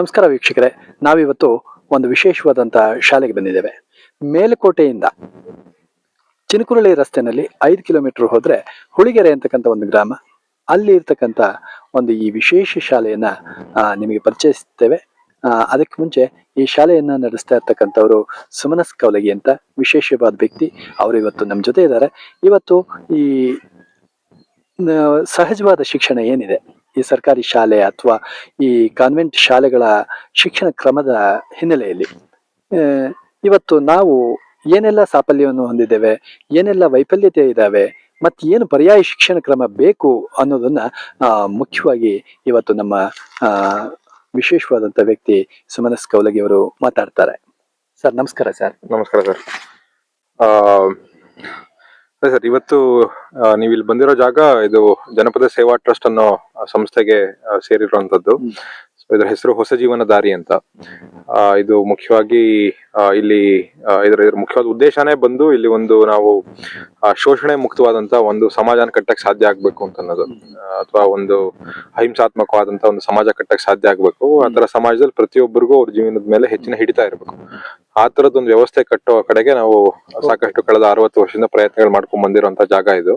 ನಮಸ್ಕಾರ ವೀಕ್ಷಕರೇ. ನಾವಿವತ್ತು ಒಂದು ವಿಶೇಷವಾದಂಥ ಶಾಲೆಗೆ ಬಂದಿದ್ದೇವೆ. ಮೇಲುಕೋಟೆಯಿಂದ ಚಿನಕುರಳಿ ರಸ್ತೆನಲ್ಲಿ ಐದು ಕಿಲೋಮೀಟರ್ ಹೋದ್ರೆ ಹುಳಿಗೆರೆ ಅಂತಕ್ಕಂಥ ಒಂದು ಗ್ರಾಮ. ಅಲ್ಲಿ ಇರ್ತಕ್ಕಂಥ ಒಂದು ಈ ವಿಶೇಷ ಶಾಲೆಯನ್ನ ನಿಮಗೆ ಪರಿಚಯಿಸ್ತೇವೆ. ಆ, ಅದಕ್ಕೆ ಮುಂಚೆ ಈ ಶಾಲೆಯನ್ನ ನಡೆಸ್ತಾ ಇರ್ತಕ್ಕಂಥವ್ರು ಸುಮನಸ್ ಕೌಲಗಿ ಅಂತ ವಿಶೇಷವಾದ ವ್ಯಕ್ತಿ. ಅವರು ಇವತ್ತು ನಮ್ಮ ಜೊತೆ ಇದ್ದಾರೆ. ಇವತ್ತು ಈ ಸಹಜವಾದ ಶಿಕ್ಷಣ ಏನಿದೆ? ಈ ಸರ್ಕಾರಿ ಶಾಲೆ ಅಥವಾ ಈ ಕಾನ್ವೆಂಟ್ ಶಾಲೆಗಳ ಶಿಕ್ಷಣ ಕ್ರಮದ ಹಿನ್ನೆಲೆಯಲ್ಲಿ ಇವತ್ತು ನಾವು ಏನೆಲ್ಲ ಸಾಫಲ್ಯವನ್ನು ಹೊಂದಿದ್ದೇವೆ, ಏನೆಲ್ಲ ವೈಫಲ್ಯತೆ ಇದ್ದಾವೆ ಮತ್ತು ಏನು ಪರ್ಯಾಯ ಶಿಕ್ಷಣ ಕ್ರಮ ಬೇಕು ಅನ್ನೋದನ್ನ ಮುಖ್ಯವಾಗಿ ಇವತ್ತು ನಮ್ಮ ವಿಶೇಷವಾದಂಥ ವ್ಯಕ್ತಿ ಸುಮನಸ್ ಕೌಲಗಿ ಅವರು ಮಾತಾಡ್ತಾರೆ. ಸರ್, ನಮಸ್ಕಾರ ಸರ್. ನಮಸ್ಕಾರ ಸರ್. ಸರ್ ಇವತ್ತು ನೀವು ಇಲ್ಲಿ ಬಂದಿರೋ ಜಾಗ ಇದು ಜನಪದ ಸೇವಾ ಟ್ರಸ್ಟ್ ಅನ್ನೋ ಸಂಸ್ಥೆಗೆ ಸೇರಿರುವಂತದ್ದು. ಇದರ ಹೆಸರು ಹೊಸ ಜೀವನ ದಾರಿ ಅಂತ. ಇದು ಮುಖ್ಯವಾಗಿ ಇಲ್ಲಿ ಇದರ ಇದರ ಮುಖ್ಯವಾದ ಉದ್ದೇಶನೇ ಬಂದು ಇಲ್ಲಿ ಒಂದು ನಾವು ಶೋಷಣೆ ಮುಕ್ತವಾದಂತ ಒಂದು ಸಮಾಜ ಕಟ್ಟಕ್ ಸಾಧ್ಯ ಆಗ್ಬೇಕು ಅಂತ ಅನ್ನೋದು. ಅಥವಾ ಒಂದು ಅಹಿಂಸಾತ್ಮಕವಾದಂತ ಒಂದು ಸಮಾಜ ಕಟ್ಟಕ್ ಸಾಧ್ಯ ಆಗ್ಬೇಕು. ಆತರ ಸಮಾಜದಲ್ಲಿ ಪ್ರತಿಯೊಬ್ಬರಿಗೂ ಅವ್ರ ಜೀವನದ ಮೇಲೆ ಹೆಚ್ಚಿನ ಹಿಡಿತ ಇರಬೇಕು. ಆ ತರದ ಒಂದು ವ್ಯವಸ್ಥೆ ಕಟ್ಟುವ ಕಡೆಗೆ ನಾವು ಸಾಕಷ್ಟು ಕಳೆದ ಅರವತ್ತು ವರ್ಷದಿಂದ ಪ್ರಯತ್ನಗಳು ಮಾಡ್ಕೊಂಡ್ ಬಂದಿರುವಂತ ಜಾಗ ಇದು.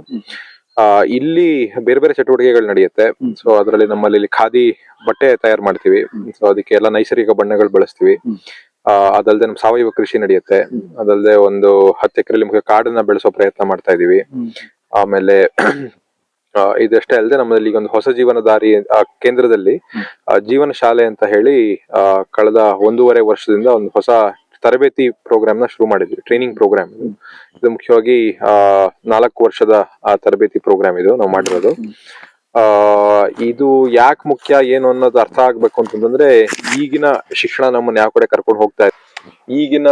ಆ ಇಲ್ಲಿ ಬೇರೆ ಬೇರೆ ಚಟುವಟಿಕೆಗಳು ನಡೆಯುತ್ತೆ. ಸೊ ಅದರಲ್ಲಿ ನಮ್ಮಲ್ಲಿ ಖಾದಿ ಬಟ್ಟೆ ತಯಾರು ಮಾಡ್ತೀವಿ. ಸೊ ಅದಕ್ಕೆ ಎಲ್ಲ ನೈಸರ್ಗಿಕ ಬಣ್ಣಗಳು ಬಳಸ್ತೀವಿ. ಆ ಅದಲ್ಲದೆ ನಮ್ ಸಾವಯವ ಕೃಷಿ ನಡೆಯುತ್ತೆ. ಅದಲ್ಲದೆ ಒಂದು ಹತ್ತು ಎಕರೆಲಿ ಮುಖ್ಯ ಕಾಡನ್ನ ಬೆಳೆಸೋ ಪ್ರಯತ್ನ ಮಾಡ್ತಾ ಇದೀವಿ ಆಮೇಲೆ ಇದಷ್ಟೇ ಅಲ್ಲದೆ ನಮ್ಮಲ್ಲಿ ಈಗ ಒಂದು ಹೊಸ ಜೀವನ ದಾರಿ ಕೇಂದ್ರದಲ್ಲಿ ಜೀವನ ಶಾಲೆ ಅಂತ ಹೇಳಿ ಕಳೆದ ಒಂದೂವರೆ ವರ್ಷದಿಂದ ಒಂದು ಹೊಸ ತರಬೇತಿ ಪ್ರೋಗ್ರಾಮ್ನ ಶುರು ಮಾಡಿದ್ವಿ ಟ್ರೈನಿಂಗ್ ಪ್ರೋಗ್ರಾಮ್ ಇದು. ಮುಖ್ಯವಾಗಿ, ಆ, ನಾಲ್ಕು ವರ್ಷದ ತರಬೇತಿ ಪ್ರೋಗ್ರಾಮ್ ಇದು ನಾವು ಮಾಡಿರೋದು. ಆ, ಇದು ಯಾಕೆ ಮುಖ್ಯ, ಏನು ಅನ್ನೋದು ಅರ್ಥ ಆಗ್ಬೇಕು ಅಂತಂದ್ರೆ ಈಗಿನ ಶಿಕ್ಷಣ ನಮ್ಮನ್ನ ಯಾವ ಕಡೆ ಕರ್ಕೊಂಡು ಹೋಗ್ತಾ ಇದೆ ಈಗಿನ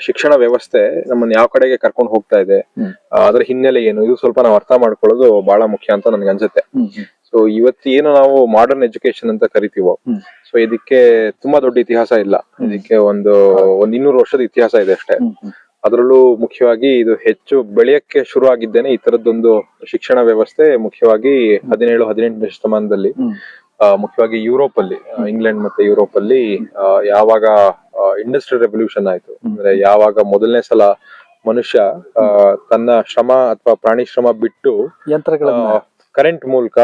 ಶಿಕ್ಷಣ ವ್ಯವಸ್ಥೆ ನಮ್ಮನ್ನ ಯಾವ ಕಡೆಗೆ ಕರ್ಕೊಂಡು ಹೋಗ್ತಾ ಇದೆ. ಅದರ ಹಿನ್ನೆಲೆ ಏನು ಇದು ಸ್ವಲ್ಪ ನಾವು ಅರ್ಥ ಮಾಡ್ಕೊಳ್ಳೋದು ಬಹಳ ಮುಖ್ಯ ಅಂತ ನನ್ಗೆ ಅನ್ಸುತ್ತೆ. ಸೊ ಇವತ್ತು ಏನು ನಾವು ಮಾಡರ್ನ್ ಎಜುಕೇಶನ್ ಅಂತ ಕರಿತೀವೋ. ಸೊ ಇದಕ್ಕೆ ತುಂಬಾ ದೊಡ್ಡ ಇತಿಹಾಸ ಇಲ್ಲ. ಇದಕ್ಕೆ ಒಂದು ಒಂದ್ ಇನ್ನೂರು ವರ್ಷದ ಇತಿಹಾಸ ಇದೆ ಅಷ್ಟೇ. ಅದರಲ್ಲೂ ಮುಖ್ಯವಾಗಿ ಇದು ಹೆಚ್ಚು ಬೆಳೆಯಕ್ಕೆ ಶುರು ಆಗಿದ್ದೇನೆ ಈ ತರದ್ದೊಂದು ಶಿಕ್ಷಣ ವ್ಯವಸ್ಥೆ ಮುಖ್ಯವಾಗಿ ಹದಿನೇಳು ಹದಿನೆಂಟನೇ ಶತಮಾನದಲ್ಲಿ. ಆ, ಮುಖ್ಯವಾಗಿ ಯುರೋಪ್ ಅಲ್ಲಿ ಇಂಗ್ಲೆಂಡ್ ಮತ್ತೆ ಯುರೋಪ್ ಅಲ್ಲಿ ಯಾವಾಗ ಇಂಡಸ್ಟ್ರಿಯಲ್ ರೆವಲ್ಯೂಷನ್ ಆಯ್ತು. ಅಂದ್ರೆ ಯಾವಾಗ ಮೊದಲನೇ ಸಲ ಮನುಷ್ಯ ತನ್ನ ಶ್ರಮ ಅಥವಾ ಪ್ರಾಣಿ ಶ್ರಮ ಬಿಟ್ಟು ಯಂತ್ರಗಳ ಕರೆಂಟ್ ಮೂಲಕ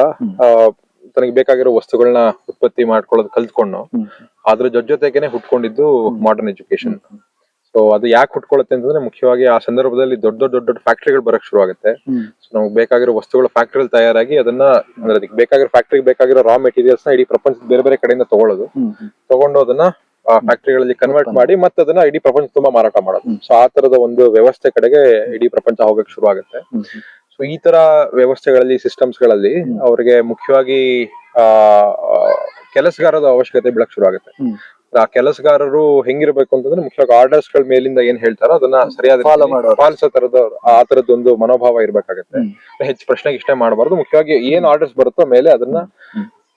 ತನಗೆ ಬೇಕಾಗಿರೋ ವಸ್ತುಗಳನ್ನ ಉತ್ಪತ್ತಿ ಮಾಡ್ಕೊಳ್ಳೋದು ಕಲ್ತ್ಕೊಂಡು. ಅದ್ರ ಜೊತೆ ಜೊತೆಗೇನೆ ಹುಟ್ಕೊಂಡಿದ್ದು ಮಾಡರ್ನ್ ಎಜುಕೇಶನ್ ಸೊ ಅದು ಯಾಕೆ ಹುಟ್ಕೊಳ್ಳುತ್ತೆ ಅಂತಂದ್ರೆ ಮುಖ್ಯವಾಗಿ ಆ ಸಂದರ್ಭದಲ್ಲಿ ದೊಡ್ಡ ದೊಡ್ಡ ದೊಡ್ಡ ದೊಡ್ಡ ಫ್ಯಾಕ್ಟ್ರಿಗಳು ಬರಕ್ ಶುರು ಆಗುತ್ತೆ. ಸೊ ನಮ್ಗೆ ಬೇಕಾಗಿರೋ ವಸ್ತುಗಳು ಫ್ಯಾಕ್ಟ್ರಿ ತಯಾರಾಗಿ ಅದನ್ನ ಅಂದ್ರೆ ಅದಕ್ಕೆ ಬೇಕಾಗಿರೋ ಫ್ಯಾಕ್ಟ್ರಿಗೆ ಬೇಕಾಗಿರೋ ರಾ ಮೆಟೀರಿಯಲ್ಸ್ನ ಇಡೀ ಪ್ರಪಂಚದ ಬೇರೆ ಬೇರೆ ಕಡೆಯಿಂದ ತಗೊಳ್ಳೋದು. ತಗೊಂಡು ಅದನ್ನ ಫ್ಯಾಕ್ಟ್ರಿಗಳಲ್ಲಿ ಕನ್ವರ್ಟ್ ಮಾಡಿ ಮತ್ತೆ ಅದನ್ನ ಇಡೀ ಪ್ರಪಂಚ ತುಂಬಾ ಮಾರಾಟ ಮಾಡೋದು. ಸೊ ಆ ತರದ ಒಂದು ವ್ಯವಸ್ಥೆ ಕಡೆಗೆ ಇಡೀ ಪ್ರಪಂಚ ಹೋಗಕ್ ಶುರು ಆಗುತ್ತೆ. ಸೊ ಈ ತರ ವ್ಯವಸ್ಥೆಗಳಲ್ಲಿ ಸಿಸ್ಟಮ್ಸ್ಗಳಲ್ಲಿ ಅವ್ರಿಗೆ ಮುಖ್ಯವಾಗಿ ಆ ಕೆಲಸಗಾರದ ಅವಶ್ಯಕತೆ ಬೀಳಕ್ ಶುರು ಆಗುತ್ತೆ ಆ ಕೆಲಸಗಾರರು ಹೆಂಗಿರ್ಬೇಕು ಅಂತಂದ್ರೆ ಮುಖ್ಯವಾಗಿ ಆರ್ಡರ್ಸ್ಗಳ ಮೇಲಿಂದ ಏನ್ ಹೇಳ್ತಾರೋ ಅದನ್ನ ಸರಿಯಾದ. ಪಾಲಿಸೋ ತರದ ಆ ತರದೊಂದು ಮನೋಭಾವ ಇರ್ಬೇಕಾಗತ್ತೆ. ಹೆಚ್ಚು ಪ್ರಶ್ನೆಗೆ ಇಷ್ಟೇ ಮಾಡಬಾರ್ದು ಮುಖ್ಯವಾಗಿ ಏನ್ ಆರ್ಡರ್ಸ್ ಬರುತ್ತೋ ಮೇಲೆ ಅದನ್ನ.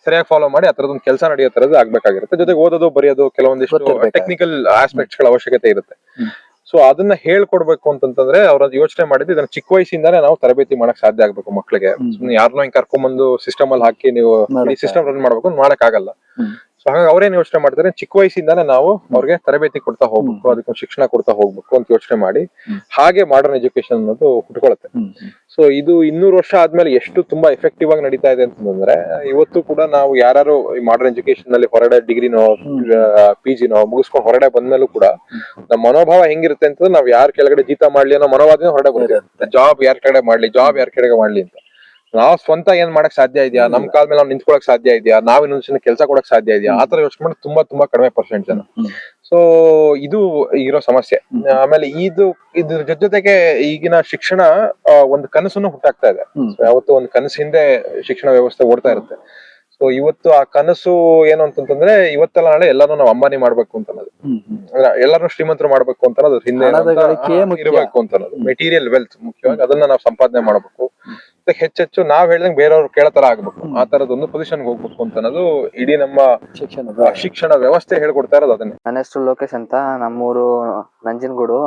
ಸರಿಯಾಗಿ ಫಾಲೋ ಮಾಡಿ ಆ ತರದೊಂದು ಕೆಲಸ ನಡೆಯೋ ತರದ್ದು ಆಗ್ಬೇಕಾಗಿರುತ್ತೆ ಜೊತೆಗೆ ಓದೋದು ಬರೆಯೋದು ಕೆಲವೊಂದಿಷ್ಟು. ಟೆಕ್ನಿಕಲ್ ಆಸ್ಪೆಕ್ಟ್ಸ್ಗಳ ಅವಶ್ಯಕತೆ ಇರುತ್ತೆ. ಸೊ ಅದನ್ನ ಹೇಳ್ಕೊಡ್ಬೇಕು ಅಂತಂದ್ರೆ ಅವ್ರ ಯೋಚನೆ ಮಾಡಿದ್ದು ಇದನ್ನ ಚಿಕ್ಕ ವಯಸ್ಸಿಂದಾನೆ ನಾವು ತರಬೇತಿ ಮಾಡಕ್ ಸಾಧ್ಯ ಆಗ್ಬೇಕು ಮಕ್ಕಳಿಗೆ ಯಾರನ್ನೋ ಹಿಂಗ್ ಕರ್ಕೊಂಡ್ಬಂದು ಸಿಸ್ಟಮ್ ಅಲ್ಲಿ ಹಾಕಿ ನೀವು ಈ ಮಾಡಕ್ಕೆ ಸಿಸ್ಟಮ್ ರನ್ ಮಾಡ್ಬೇಕು ಅಂತ ಮಾಡಕ್ ಆಗಲ್ಲ ಹ್ಮ್. ಸೊ ಹಾಗಾಗಿ ಅವ್ರೇನ್ ಯೋಚನೆ ಮಾಡ್ತಾರೆ ಚಿಕ್ಕ ವಯಸ್ಸಿಂದಾನೇ ನಾವು ಅವ್ರಿಗೆ ತರಬೇತಿ ಕೊಡ್ತಾ ಹೋಗ್ಬೇಕು ಅದಕ್ಕೆ ಶಿಕ್ಷಣ ಕೊಡ್ತಾ ಹೋಗ್ಬೇಕು ಅಂತ ಯೋಚನೆ ಮಾಡಿ ಹಾಗೆ ಮಾಡರ್ನ್ ಎಜುಕೇಶನ್ ಅನ್ನೋದು ಹುಟ್ಕೊಳತ್ತೆ. ಸೊ ಇದು ಇನ್ನೂರು ವರ್ಷ ಆದ್ಮೇಲೆ ಎಷ್ಟು ತುಂಬಾ ಎಫೆಕ್ಟಿವ್ ಆಗಿ ನಡೀತಾ ಇದೆ ಅಂತಂದ್ರೆ ಇವತ್ತು ಕೂಡ ನಾವು ಯಾರು ಈ ಮಾಡರ್ನ್ ಎಜುಕೇಶನ್ನಲ್ಲಿ ಹೊರಗಡೆ ಡಿಗ್ರಿನೋ ಪಿ ಜಿನೋ ಮುಗಿಸ್ಕೊಂಡು ಹೊರಡೆ ಬಂದ್ಮೇಲೂ ಕೂಡ ನಮ್ಮ ಮನೋಭಾವ ಹೆಂಗಿರುತ್ತೆ ಅಂತಂದ್ರೆ ನಾವ್ ಯಾರ ಕೆಳಗಡೆ ಜೀತ ಮಾಡ್ಲಿ ಅನ್ನೋ ಮನೋಭಾವದಿಂದ ಹೊರಗಡೆ ಬರ್ತೀವಿ ಜಾಬ್ ಯಾರ ಕೆಳಗಡೆ ಮಾಡ್ಲಿ ಜಾಬ್ ಯಾರ ಕೆಳಗೆ ಮಾಡ್ಲಿ ಅಂತ. ನಾವ್ ಸ್ವಂತ ಏನ್ ಮಾಡಕ್ ಸಾಧ್ಯ ಇದೆಯಾ? ನಮ್ ಕಾಲ ಮೇಲೆ ನಾವು ನಿಂತ್ಕೊಳಕ್ ಸಾಧ್ಯ ಇದೆಯಾ? ನಾವ್ ಇನ್ನೊಂದ್ ಕೆಲಸ ಕೊಡಕ್ ಸಾಧ್ಯ ಇದೆಯಾ? ಆತರ ಯೋಚನೆ ಮಾಡಿ ತುಂಬಾ ತುಂಬಾ ಕಡಿಮೆ ಪರ್ಸೆಂಟ್ ಜನ. ಸೊ ಇದು ಇರೋ ಸಮಸ್ಯೆ. ಆಮೇಲೆ ಇದು ಇದ್ರ ಜೊತೆ ಜೊತೆಗೆ ಈಗಿನ ಶಿಕ್ಷಣ ಒಂದು ಕನಸನ್ನು ಹುಟ್ಟಾಗ್ತಾ ಇದೆ. ಯಾವತ್ತು ಒಂದು ಕನಸಿಂದೆ ಶಿಕ್ಷಣ ವ್ಯವಸ್ಥೆ ಓಡ್ತಾ ಇರುತ್ತೆ. ಸೊ ಇವತ್ತು ಆ ಕನಸು ಏನು ಅಂತಂತಂದ್ರೆ ಇವತ್ತೆಲ್ಲ ನಾಳೆ ಎಲ್ಲಾನು ನಾವು ಅಂಬಾನಿ ಮಾಡ್ಬೇಕು ಅಂತ ಅನ್ನೋದು. ಅಂದ್ರೆ ಎಲ್ಲಾರು ಶ್ರೀಮಂತರು ಮಾಡ್ಬೇಕು ಅಂತ ಅನ್ನೋದು ಹಿಂದೆ ಇರಬೇಕು ಇರುವಂತ, ಮುಖ್ಯ. ಇರ್ಬೇಕು ಅಂತ ಅನ್ನೋದು ಮೆಟೀರಿಯಲ್ ವೆಲ್ತ್ ಮುಖ್ಯವಾಗಿ ಅದನ್ನ ನಾವು ಸಂಪಾದನೆ ಮಾಡ್ಬೇಕು. ಹೆಚ್ಚೆಚ್ಚು ನಾವ್ ಹೇಳ್ದಂಗೆ ಬೇರೆಯವ್ರು ಕೇಳತರ ಆಗ್ಬೇಕು. ಆ ತರದೊಂದು ಪೊಸಿಷನ್ ಹೋಗ್ಬೇಕು ಅಂತ ಅನ್ನೋದು ಇಡೀ ನಮ್ಮ ಶಿಕ್ಷಣ ಶಿಕ್ಷಣ ವ್ಯವಸ್ಥೆ ಹೇಳ್ಕೊಡ್ತಾ ಇರೋದು ಅದನ್ನೇ. ನನ್ನ ಹೆಸರು ಲೋಕೇಶ್ ಅಂತ ನಮ್ಮೂರು ನಂಜನಗೂಡು.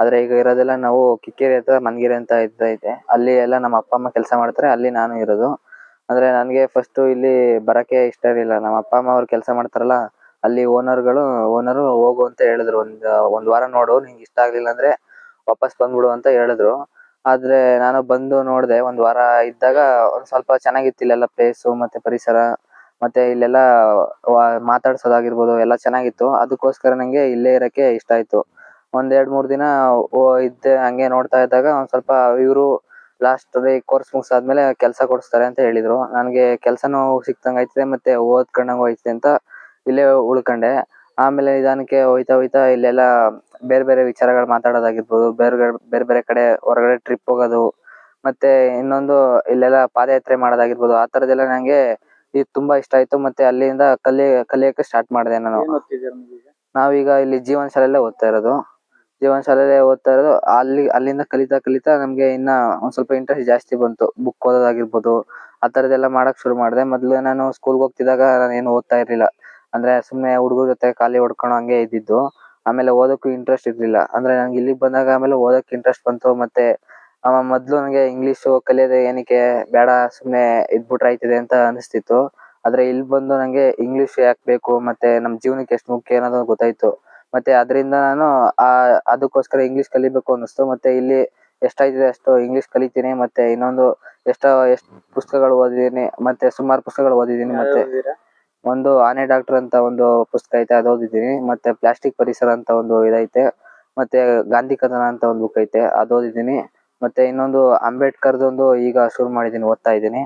ಆದ್ರೆ ಈಗ ಇರೋದೆಲ್ಲ ನಾವು ಕಿಕ್ಕೇರಿ ಅಂತ ಮನ್ಗಿರಿ ಅಂತ ಇದ್ದೈತೆ ಅಲ್ಲಿ ಎಲ್ಲ ನಮ್ಮ ಅಪ್ಪ ಅಮ್ಮ ಕೆಲಸ ಮಾಡ್ತಾರೆ ಅಲ್ಲಿ ನಾನು ಇರೋದು. ಅಂದ್ರೆ ನನಗೆ ಫಸ್ಟ್ ಇಲ್ಲಿ ಬರಕ್ಕೆ ಇಷ್ಟ ಇರಲಿಲ್ಲ. ನಮ್ಮ ಅಪ್ಪ, ಅಮ್ಮ ಅವ್ರು ಕೆಲಸ ಮಾಡ್ತಾರಲ್ಲ, ಅಲ್ಲಿ ಓನರ್ಗಳು ಓನರು ಹೋಗು ಅಂತ ಹೇಳಿದ್ರು. ಒಂದ್ ಒಂದ್ ವಾರ ನೋಡು, ನಿಂಗೆ ಇಷ್ಟ ಆಗ್ಲಿಲ್ಲ ಅಂದ್ರೆ ವಾಪಸ್ ಬಂದ್ಬಿಡು ಅಂತ ಹೇಳಿದ್ರು. ಆದ್ರೆ ನಾನು ಬಂದು ನೋಡ್ದೆ, ಒಂದ್ ವಾರ ಇದ್ದಾಗ ಒಂದ್ ಸ್ವಲ್ಪ ಚೆನ್ನಾಗಿತ್ತು ಇಲ್ಲೆಲ್ಲ ಪ್ಲೇಸ್ ಮತ್ತೆ ಪರಿಸರ, ಮತ್ತೆ ಇಲ್ಲೆಲ್ಲ ಮಾತಾಡ್ಸೋದಾಗಿರ್ಬೋದು, ಎಲ್ಲ ಚೆನ್ನಾಗಿತ್ತು. ಅದಕ್ಕೋಸ್ಕರ ನಂಗೆ ಇಲ್ಲೇ ಇರಕ್ಕೆ ಇಷ್ಟ ಆಯ್ತು. ಒಂದ್ ಎರಡ್ ಮೂರ್ ದಿನ ಇದ್ದೆ, ಹಂಗೆ ನೋಡ್ತಾ ಇದ್ದಾಗ ಒಂದ್ ಸ್ವಲ್ಪ ಇವರು ಲಾಸ್ಟ್ ಕೋರ್ಸ್ ಮುಗಿಸಾದ್ಮೇಲೆ ಕೆಲಸ ಕೊಡಿಸ್ತಾರೆ ಅಂತ ಹೇಳಿದ್ರು. ನನಗೆ ಕೆಲಸನೂ ಸಿಕ್ತಂಗೆ ಆಯ್ತದೆ ಮತ್ತೆ ಓದ್ಕೊಂಡಂಗೂ ಆಯ್ತದೆ ಅಂತ ಇಲ್ಲೇ ಉಳ್ಕೊಂಡೆ. ಆಮೇಲೆ ನಿಧಾನಕ್ಕೆ ಹೋಯ್ತಾ ಹೋಯ್ತಾ ಇಲ್ಲೆಲ್ಲ ಬೇರೆ ಬೇರೆ ವಿಚಾರಗಳು ಮಾತಾಡೋದಾಗಿರ್ಬೋದು ಬೇರೆ ಬೇರೆ ಬೇರೆ ಕಡೆ ಹೊರಗಡೆ ಟ್ರಿಪ್ ಹೋಗೋದು ಮತ್ತೆ ಇನ್ನೊಂದು ಇಲ್ಲೆಲ್ಲ ಪಾದಯಾತ್ರೆ ಮಾಡೋದಾಗಿರ್ಬೋದು ಆ ತರದೆಲ್ಲ ನಂಗೆ ಇದು ತುಂಬಾ ಇಷ್ಟ ಆಯ್ತು ಮತ್ತೆ ಅಲ್ಲಿಂದ ಕಲಿ ಕಲಿಯಕ್ಕೆ ಸ್ಟಾರ್ಟ್ ಮಾಡಿದೆ ನಾನು. ನಾವೀಗ ಇಲ್ಲಿ ಜೀವನ ಶಾಲೆಯಲ್ಲೇ ಓದ್ತಾ ಇರೋದು. ಜೀವನ ಶಾಲೆಯಲ್ಲೇ ಓದ್ತಾ ಇರೋದು, ಅಲ್ಲಿ, ಅಲ್ಲಿಂದ ಕಲಿತಾ ಕಲಿತಾ ನಮಗೆ ಇನ್ನ ಒಂದ್ ಸ್ವಲ್ಪ ಇಂಟ್ರೆಸ್ಟ್ ಜಾಸ್ತಿ ಬಂತು. ಬುಕ್ ಓದೋದಾಗಿರ್ಬೋದು, ಆ ತರದೆಲ್ಲ ಮಾಡಕ್ ಶುರು ಮಾಡ್ದೆ. ಮೊದ್ಲು ನಾನು ಸ್ಕೂಲ್ಗೆ ಹೋಗ್ತಿದ್ದಾಗ ನಾನು ಏನು ಓದ್ತಾ ಇರ್ಲಿಲ್ಲ. ಅಂದ್ರೆ ಸುಮ್ನೆ ಹುಡುಗರ ಜೊತೆ ಖಾಲಿ ಹೊಡ್ಕೊಂಡು ಹಂಗೆ ಇದ್ದಿದ್ದು. ಆಮೇಲೆ ಓದಕ್ಕೂ ಇಂಟ್ರೆಸ್ಟ್ ಇರ್ಲಿಲ್ಲ. ಅಂದ್ರೆ ನಂಗೆ ಇಲ್ಲಿಗ್ ಬಂದಾಗ ಆಮೇಲೆ ಓದೋಕ್ ಇಂಟ್ರೆಸ್ಟ್ ಬಂತು. ಮತ್ತೆ ಆ ಮೊದ್ಲು ನನಗೆ ಇಂಗ್ಲಿಷ್ ಕಲಿಯೋದು ಏನಕ್ಕೆ ಬೇಡ, ಸುಮ್ನೆ ಇದ್ಬಿಟ್ರೆ ಆಯ್ತದೆ ಅಂತ ಅನಿಸ್ತಿತ್ತು. ಆದ್ರೆ ಇಲ್ಲಿ ಬಂದು ನಂಗೆ ಇಂಗ್ಲಿಷ್ ಯಾಕ್ ಬೇಕು, ಮತ್ತೆ ನಮ್ ಜೀವನಕ್ಕೆ ಎಷ್ಟು ಮುಖ್ಯ ಅನ್ನೋದು ಗೊತ್ತಾಯ್ತು. ಮತ್ತೆ ಅದರಿಂದ ನಾನು ಆ ಅದಕ್ಕೋಸ್ಕರ ಇಂಗ್ಲಿಷ್ ಕಲಿಬೇಕು ಅನ್ನಿಸ್ತು. ಮತ್ತೆ ಇಲ್ಲಿ ಎಷ್ಟಾಯ್ತದೆ ಅಷ್ಟು ಇಂಗ್ಲಿಷ್ ಕಲಿತೀನಿ ಮತ್ತೆ ಇನ್ನೊಂದು ಎಷ್ಟೋ ಎಷ್ಟು ಪುಸ್ತಕಗಳು ಓದಿದೀನಿ ಮತ್ತೆ ಸುಮಾರು ಪುಸ್ತಕಗಳು ಓದಿದೀನಿ ಮತ್ತೆ ಒಂದು ಆನೆ ಡಾಕ್ಟರ್ ಅಂತ ಒಂದು ಪುಸ್ತಕ ಐತೆ ಅದು ಓದಿದ್ದೀನಿ ಮತ್ತೆ ಪ್ಲಾಸ್ಟಿಕ್ ಪರಿಸರ ಅಂತ ಒಂದು ಇದೈತೆ ಮತ್ತೆ ಗಾಂಧಿ ಕಥನ ಅಂತ ಒಂದು ಬುಕ್ ಐತೆ ಅದು ಓದಿದ್ದೀನಿ ಮತ್ತೆ ಇನ್ನೊಂದು ಅಂಬೇಡ್ಕರ್ದೊಂದು ಈಗ ಶುರು ಮಾಡಿದ್ದೀನಿ ಓದ್ತಾ ಇದ್ದೀನಿ.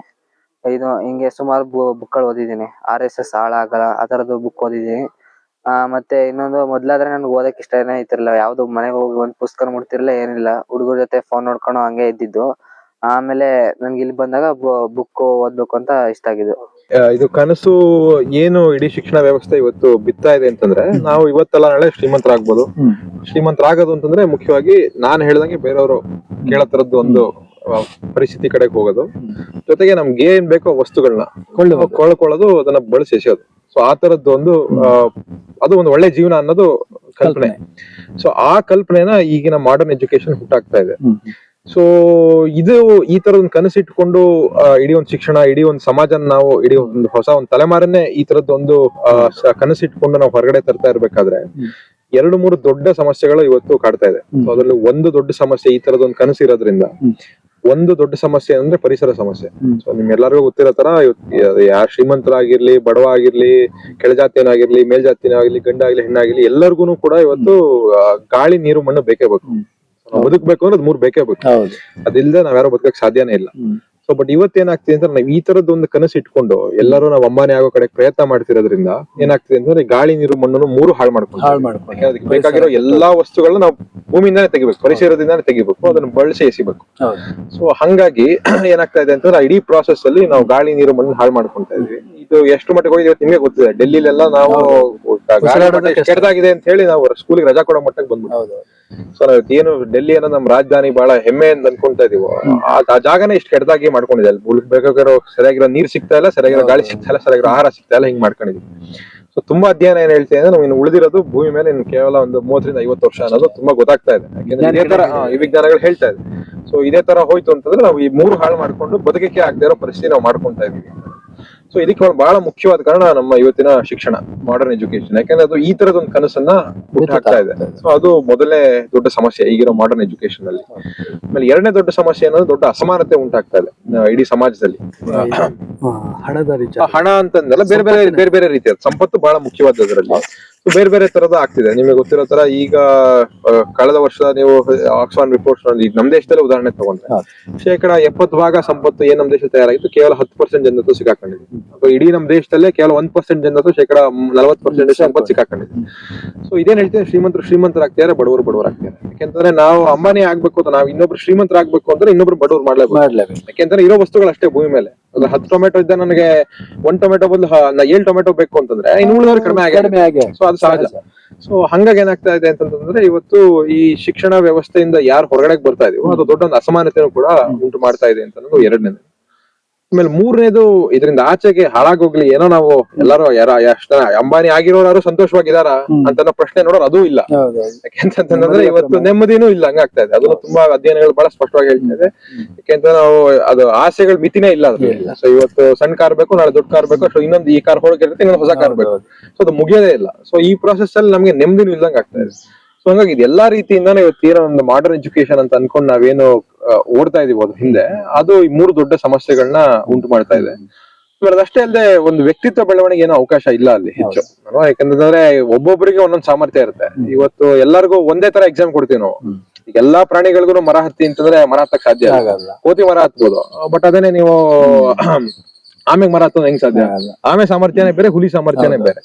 ಇದು ಹಿಂಗೆ ಸುಮಾರು ಬುಕ್ಗಳು ಓದಿದ್ದೀನಿ. ಆರ್ ಎಸ್ ಎಸ್ ಹಾಳಾಗಲ್ಲ ಆ ತರದ್ದು ಬುಕ್ ಓದಿದ್ದೀನಿ. ಆ ಮತ್ತೆ ಇನ್ನೊಂದು ಮೊದ್ಲಾದ್ರೆ ನನ್ಗೆ ಓದಕ್ ಇಷ್ಟನೇ ಐತಿರ್ಲಿಲ್ಲ ಯಾವ್ದು ಮನೆಗೆ ಹೋಗಿ ಒಂದ್ ಪುಸ್ತಕ ಮುಟ್ತಿರ್ಲಿಲ್ಲ ಏನಿಲ್ಲ. ಹುಡುಗರ ಜೊತೆ ಫೋನ್ ನೋಡ್ಕೊಂಡು ಹಂಗೆ ಇದ್ದಿದ್ದು. ಆಮೇಲೆ ನನ್ಗೆ ಇಲ್ಲಿ ಬಂದಾಗ ಬುಕ್ ಓದ್ಬೇಕು ಅಂತ ಇಷ್ಟ ಆಗಿದ್ದು. ಇದು ಕನಸು ಏನು ಇಡೀ ಶಿಕ್ಷಣ ವ್ಯವಸ್ಥೆ ಇವತ್ತು ಬಿತ್ತಾ ಇದೆ ಅಂತಂದ್ರೆ ನಾವು ಇವತ್ತಲ್ಲ ನಾಳೆ ಶ್ರೀಮಂತರಾಗ್ಬೋದು. ಶ್ರೀಮಂತರಾಗೋದು ಅಂತಂದ್ರೆ ಮುಖ್ಯವಾಗಿ ನಾನು ಹೇಳ್ದಂಗೆ ಬೇರೆಯವರು ಕೇಳತರದ್ದು ಒಂದು ಪರಿಸ್ಥಿತಿ ಕಡೆಗೆ ಹೋಗೋದು. ಜೊತೆಗೆ ನಮ್ಗೆ ಏನ್ ಬೇಕೋ ವಸ್ತುಗಳನ್ನ ಕೊಳ್ಕೊಳ್ಳೋದು ಕೊಳ್ಳಕೊಳ್ಳೋದು ಅದನ್ನ ಬಳಸಿ ಎಸೆಯೋದು. ಸೊ ಆ ತರದ್ದು ಒಂದು ಅದು ಒಂದು ಒಳ್ಳೆ ಜೀವನ ಅನ್ನೋದು ಕಲ್ಪನೆ. ಸೊ ಆ ಕಲ್ಪನೆನ ಈಗಿನ ಮಾಡರ್ನ್ ಎಜುಕೇಶನ್ ಹುಟ್ಟಾಗ್ತಾ ಇದೆ. ಸೊ ಇದು ಈ ತರ ಒಂದು ಕನಸಿಟ್ಕೊಂಡು ಇಡೀ ಒಂದು ಶಿಕ್ಷಣ ಇಡೀ ಒಂದು ಸಮಾಜನ ನಾವು ಇಡೀ ಒಂದು ಹೊಸ ಒಂದು ತಲೆಮಾರನ್ನೇ ಈ ತರದ್ದು ಒಂದು ಕನಸಿಟ್ಕೊಂಡು ನಾವು ಹೊರಗಡೆ ತರ್ತಾ ಇರ್ಬೇಕಾದ್ರೆ ಎರಡು ಮೂರು ದೊಡ್ಡ ಸಮಸ್ಯೆಗಳು ಇವತ್ತು ಕಾಡ್ತಾ ಇದೆ. ಅದರಲ್ಲಿ ಒಂದು ದೊಡ್ಡ ಸಮಸ್ಯೆ ಈ ತರದ ಒಂದು ಕನಸು ಇರೋದ್ರಿಂದ. ಒಂದು ದೊಡ್ಡ ಸಮಸ್ಯೆ ಅಂದ್ರೆ ಪರಿಸರ ಸಮಸ್ಯೆ. ಸೊ ನಿಮ್ಗೆಲ್ಲರಿಗೂ ಗೊತ್ತಿರೋ ತರ ಯಾರು ಶ್ರೀಮಂತರಾಗಿರ್ಲಿ ಬಡವ ಆಗಿರ್ಲಿ ಕೆಳಜಾತಿಯನಾಗಿರ್ಲಿ ಮೇಲ್ಜಾತಿಯನಾಗಿರ್ಲಿ ಗಂಡಾಗ್ಲಿ ಹೆಣ್ಣಾಗಿರ್ಲಿ ಎಲ್ಲರಿಗೂ ಕೂಡ ಇವತ್ತು ಗಾಳಿ ನೀರು ಮಣ್ಣು ಬೇಕೇ ಬೇಕು. ಬದುಕ್ಬೇಕು ಅಂದ್ರೆ ಅದ್ ಮೂರ್ ಬೇಕೇ ಬೇಕು. ಅದಿಲ್ಲದೆ ನಾವ್ ಯಾರು ಬದುಕಕ್ ಸಾಧ್ಯನೇ ಇಲ್ಲ. ಸೊ ಬಟ್ ಇವತ್ತೇನಾಗ್ತಿದೆ ಅಂದ್ರೆ ನಾವು ಈ ತರದ ಒಂದು ಕನಸು ಇಟ್ಕೊಂಡು ಎಲ್ಲರೂ ನಾವು ಅಂಬಾನಿ ಆಗೋ ಕಡೆ ಪ್ರಯತ್ನ ಮಾಡ್ತಿರೋದ್ರಿಂದ ಏನಾಗ್ತಿದೆ ಅಂದ್ರೆ ಗಾಳಿ ನೀರು ಮಣ್ಣನ್ನು ಮೂರು ಹಾಳು ಮಾಡ್ಕೊಂಡು ಹಾಳು ಮಾಡ್ಕೊಂಡು ಅದಕ್ಕೆ ಬೇಕಾಗಿರೋ ಎಲ್ಲಾ ವಸ್ತುಗಳನ್ನ ನಾವು ಭೂಮಿಯಿಂದಾನೇ ತೆಗಿಬೇಕು ಪರಿಸರದಿಂದಾನೇ ತೆಗಿಬೇಕು ಅದನ್ನ ಬಳಸಿ ಎಸಿಬೇಕು. ಸೊ ಹಂಗಾಗಿ ಏನಾಗ್ತಾ ಇದೆ ಅಂತಂದ್ರೆ ಇಡೀ ಪ್ರಾಸೆಸ್ ಅಲ್ಲಿ ನಾವು ಗಾಳಿ ನೀರು ಮಣ್ಣು ಹಾಳು ಮಾಡ್ಕೊಂತ ಇದ್ವಿ. ಇದು ಎಷ್ಟು ಮಟ್ಟಿಗೆ ಹೋಗಿದೆ ನಿಮಗೆ ನಿಮ್ಗೆ ಗೊತ್ತಿದೆ. ಡೆಲ್ಲಿಲೆಲ್ಲ ನಾವು ಕೆಟ್ಟದಾಗಿದೆ ಅಂತ ಹೇಳಿ ನಾವು ಸ್ಕೂಲ್ಗೆ ರಜಾ ಕೊಡೋ ಮಟ್ಟಕ್ಕೆ ಬಂದ್ಬಿಟ್ಟು ಸೊ ನಾವ್ ಏನು ಡೆಲ್ಲಿ ಅನ್ನೋ ನಮ್ಮ ರಾಜಧಾನಿ ಬಹಳ ಹೆಮ್ಮೆ ಅಂತ ಅನ್ಕೊಂತ ಇದೀವೋ ಆ- ಜಾಗನೇ ಇಷ್ಟು ಕೆಟ್ಟದಾಗಿ ಮಾಡ್ಕೊಂಡಿದೆ. ಅಲ್ಲಿ ಬೇಕಾಗಿರೋ ಸರಿಯಾಗಿರೋ ನೀರ್ ಸಿಗ್ತಾ ಇಲ್ಲ ಸರಿಯಾಗಿರೋ ಗಾಳಿ ಸಿಗ್ತಾ ಇಲ್ಲ ಸರಿಯಾಗಿರೋ ಆಹಾರ ಸಿಗ್ತಾ ಇಲ್ಲ ಹಿಂಗ್ ಮಾಡ್ಕೊಂಡಿದೀವಿ. ಸೊ ತುಂಬಾ ಅಧ್ಯಯನ ಏನ್ ಹೇಳ್ತೀನಿ ಅಂದ್ರೆ ನಾವು ಇನ್ನು ಉಳಿದಿರೋದು ಭೂಮಿ ಮೇಲೆ ಇನ್ನು ಕೇವಲ ಒಂದು ಮೂವತ್ತರಿಂದ ಐವತ್ತು ವರ್ಷ ಅನ್ನೋದು ತುಂಬಾ ಗೊತ್ತಾಗ್ತಾ ಇದೆ. ಯಾಕೆಂದ್ರೆ ಇದೇ ತರ ಈ ವಿಜ್ಞಾನಗಳು ಹೇಳ್ತಾ ಇದೆ. ಸೊ ಇದೇ ತರ ಹೋಯ್ತು ಅಂತಂದ್ರೆ ನಾವು ಈ ಮೂರು ಹಾಳು ಮಾಡ್ಕೊಂಡು ಬದುಕಕ್ಕೆ ಆಗದೆ ಇರೋ ಪರಿಸ್ಥಿತಿ ನಾವು ಮಾಡ್ಕೊಂತ ಇದೀವಿ ಸೊ ಇದಕ್ಕೆ ಒಂದು ಬಹಳ ಮುಖ್ಯವಾದ ಕಾರಣ ನಮ್ಮ ಇವತ್ತಿನ ಶಿಕ್ಷಣ ಮಾಡರ್ನ್ ಎಜುಕೇಶನ್ ಯಾಕಂದ್ರೆ ಅದು ಈ ತರದ ಒಂದು ಕನಸನ್ನ ಹುಟ್ಟಾಕ್ತಾ ಇದೆ. ಸೊ ಅದು ಮೊದಲನೇ ದೊಡ್ಡ ಸಮಸ್ಯೆ ಈಗಿರೋ ಮಾಡರ್ನ್ ಎಜುಕೇಶನ್ ಅಲ್ಲಿ. ಆಮೇಲೆ ಎರಡನೇ ದೊಡ್ಡ ಸಮಸ್ಯೆ ಅನ್ನೋದು ದೊಡ್ಡ ಅಸಮಾನತೆ ಉಂಟಾಗ್ತಾ ಇದೆ ಇಡೀ ಸಮಾಜದಲ್ಲಿ. ಹಣ ಅಂತಂದಲ್ಲ ಬೇರೆ ಬೇರೆ ಬೇರೆ ಬೇರೆ ರೀತಿಯ ಸಂಪತ್ತು ಬಹಳ ಮುಖ್ಯವಾದ ಅದರಲ್ಲಿ ಬೇರೆ ಬೇರೆ ತರದ ಆಗ್ತಿದೆ. ನಿಮಗೆ ಗೊತ್ತಿರೋ ತರ ಈಗ ಕಳೆದ ವರ್ಷ ನೀವು ಆಕ್ಸ್ಫಾನ್ ರಿಪೋರ್ಟ್ಸ್ ಈಗ ನಮ್ಮ ದೇಶದಲ್ಲೇ ಉದಾಹರಣೆ ತಗೊಂಡ್ರೆ. ಶೇಕಡ ಎಪ್ಪತ್ತು ಭಾಗ ಸಂಪತ್ತು ಏನ್ ನಮ್ಮ ದೇಶ ತಯಾರಾಗಿತ್ತು? ಕೇವಲ ಹತ್ತು ಪರ್ಸೆಂಟ್ ಜನತ್ತು ಸಿಕ್ಕಾಕೊಂಡಿದೆ. ಅಥವಾ ಇಡೀ ನಮ್ಮ ದೇಶದಲ್ಲೇ ಕೇವಲ ಒಂದ್ ಪರ್ಸೆಂಟ್ ಜನತ್ತು ಶೇಕಡ ನಲವತ್ತು ಪರ್ಸೆಂಟ್ ಸಂಪತ್ತು ಸಿಕ್ಕಾಕೊಂಡಿದೆ. ಸೊ ಇದೇನ್ ಹೇಳ್ತೀನಿ ಶ್ರೀಮಂತರು ಶ್ರೀಮಂತರಾಗ್ತಿದ್ದಾರೆ ಬಡವರು ಬಡವರಾಗ್ತಾರೆ ಯಾಕೆಂದ್ರೆ ನಾವು ಅಂಬಾನಿ ಆಗ್ಬೇಕು ಅಂತ ನಾವು ಇನ್ನೊಬ್ರು ಶ್ರೀಮಂತರಾಗ್ಬೇಕು ಅಂದ್ರೆ ಇನ್ನೊಬ್ರು ಬಡವರು ಮಾಡ್ಲೇಬೇಕು. ಯಾಕೆಂದ್ರೆ ಇರೋ ವಸ್ತುಗಳು ಅಷ್ಟೇ ಭೂಮಿ ಮೇಲೆ. ಅಂದ್ರೆ ಹತ್ತು ಟೊಮೆಟೊ ಇದ್ದ ನನಗೆ ಒಂದ್ ಟೊಮೆಟೊ ಬದಲು ಏಳು ಏಳ್ ಟೊಮೆಟೊ ಬೇಕು ಅಂತಂದ್ರೆ ಇನ್ನು ಉಳಿದವ್ರು ಕಡಿಮೆ ಆಗಿದೆ. ಸೊ ಅದು ಸಹಜ. ಸೊ ಹಂಗಾಗಿ ಏನಾಗ್ತಾ ಇದೆ ಅಂತಂದ್ರೆ ಇವತ್ತು ಈ ಶಿಕ್ಷಣ ವ್ಯವಸ್ಥೆಯಿಂದ ಯಾರು ಹೊರಗಡೆ ಬರ್ತಾ ಇದೀವೋ ಅದು ದೊಡ್ಡ ಒಂದು ಅಸಮಾನತೆನೂ ಕೂಡ ಉಂಟು ಮಾಡ್ತಾ ಇದೆ ಅಂತ ಅನ್ನೋದು ಎರಡನೇದು. ಆಮೇಲೆ ಮೂರನೇದು ಇದರಿಂದ ಆಚೆಗೆ ಹಾಳಾಗೋಗ್ಲಿ ಏನೋ ನಾವು ಎಲ್ಲಾರು ಯಾರ ಎಷ್ಟ ಅಂಬಾನಿ ಆಗಿರೋರು ಸಂತೋಷವಾಗಿದಾರ. ಅಂತ ಪ್ರಶ್ನೆ ನೋಡೋರು ಅದು ಇಲ್ಲ. ಯಾಕೆಂತಂದ್ರೆ ಇವತ್ತು ನೆಮ್ಮದಿನೂ ಇಲ್ಲ ಹಂಗಾಗ್ತಾ ಇದೆ. ಅದನ್ನು ತುಂಬಾ ಅಧ್ಯಯನಗಳು ಬಹಳ ಸ್ಪಷ್ಟವಾಗಿ ಹೇಳ್ತಾ ಇದೆ. ಯಾಕೆಂದ್ರೆ ನಾವು ಅದು ಆಸೆಗಳ ಮಿತಿನೇ ಇಲ್ಲ ಅದ್ರಲ್ಲಿ. ಸೊ ಇವತ್ತು ಸಣ್ಣ ಕಾರ್ ಬೇಕು ನಾಳೆ ದೊಡ್ಡ ಕಾರ್ ಬೇಕು ಸೊ ಇನ್ನೊಂದು ಈ ಕಾರ್ ಹೋಗಿರುತ್ತೆ ಇನ್ನೊಂದು ಹೊಸ ಕಾರ್ ಬೇಕು. ಸೊ ಅದು ಮುಗಿಯೋದೇ ಇಲ್ಲ. ಸೊ ಈ ಪ್ರಾಸೆಸ್ ಅಲ್ಲಿ ನಮ್ಗೆ ನೆಮ್ಮದಿನೂ ಇಲ್ದಂಗ ಆಗ್ತಾ ಇದೆ. ಸೊ ಹಂಗಾಗಿ ಇದು ಎಲ್ಲಾ ರೀತಿಯಿಂದಾನು ಇವತ್ತು ಏನೋ ಒಂದು ಮಾಡರ್ನ್ ಎಜುಕೇಶನ್ ಅಂತ ಅನ್ಕೊಂಡ್ ನಾವೇನು ಓಡ್ತಾ ಇದೀವಿ ಅದ್ರ ಹಿಂದೆ. ಅದು ಈ ಮೂರು ದೊಡ್ಡ ಸಮಸ್ಯೆಗಳನ್ನ ಉಂಟು ಮಾಡ್ತಾ ಇದೆ. ಅಷ್ಟೇ ಅದಷ್ಟೇ ಅಲ್ಲದೆ ಒಂದು ವ್ಯಕ್ತಿತ್ವ ಬೆಳವಣಿಗೆ ಏನೋ ಅವಕಾಶ ಇಲ್ಲ ಅಲ್ಲಿ ಹೆಚ್ಚು? ಯಾಕಂತಂದ್ರೆ ಒಬ್ಬೊಬ್ಬರಿಗೆ ಒಂದೊಂದು ಸಾಮರ್ಥ್ಯ ಇರುತ್ತೆ. ಇವತ್ತು ಎಲ್ಲರಿಗೂ ಒಂದೇ ತರ ಎಕ್ಸಾಮ್ ಕೊಡ್ತೀವಿ ನಾವು. ಎಲ್ಲಾ ಪ್ರಾಣಿಗಳಿಗೂ ಮರ ಹತ್ತಿ ಅಂತಂದ್ರೆ ಮರ ಹತ್ತಕ್ ಸಾಧ್ಯ ಆಗಲ್ಲ ಕೋತಿ ಮರ ಹತ್ಬೋದು. ಬಟ್ ಅದನ್ನೇ ನೀವು ಆಮೆಗ್ ಮರ ಹತ್ತೋದು ಹೆಂಗ್ ಸಾಧ್ಯ. ಆಮೆ ಸಾಮರ್ಥ್ಯನೇ ಬೇರೆ ಹುಲಿ ಸಾಮರ್ಥ್ಯನೇ ಬೇರೆ.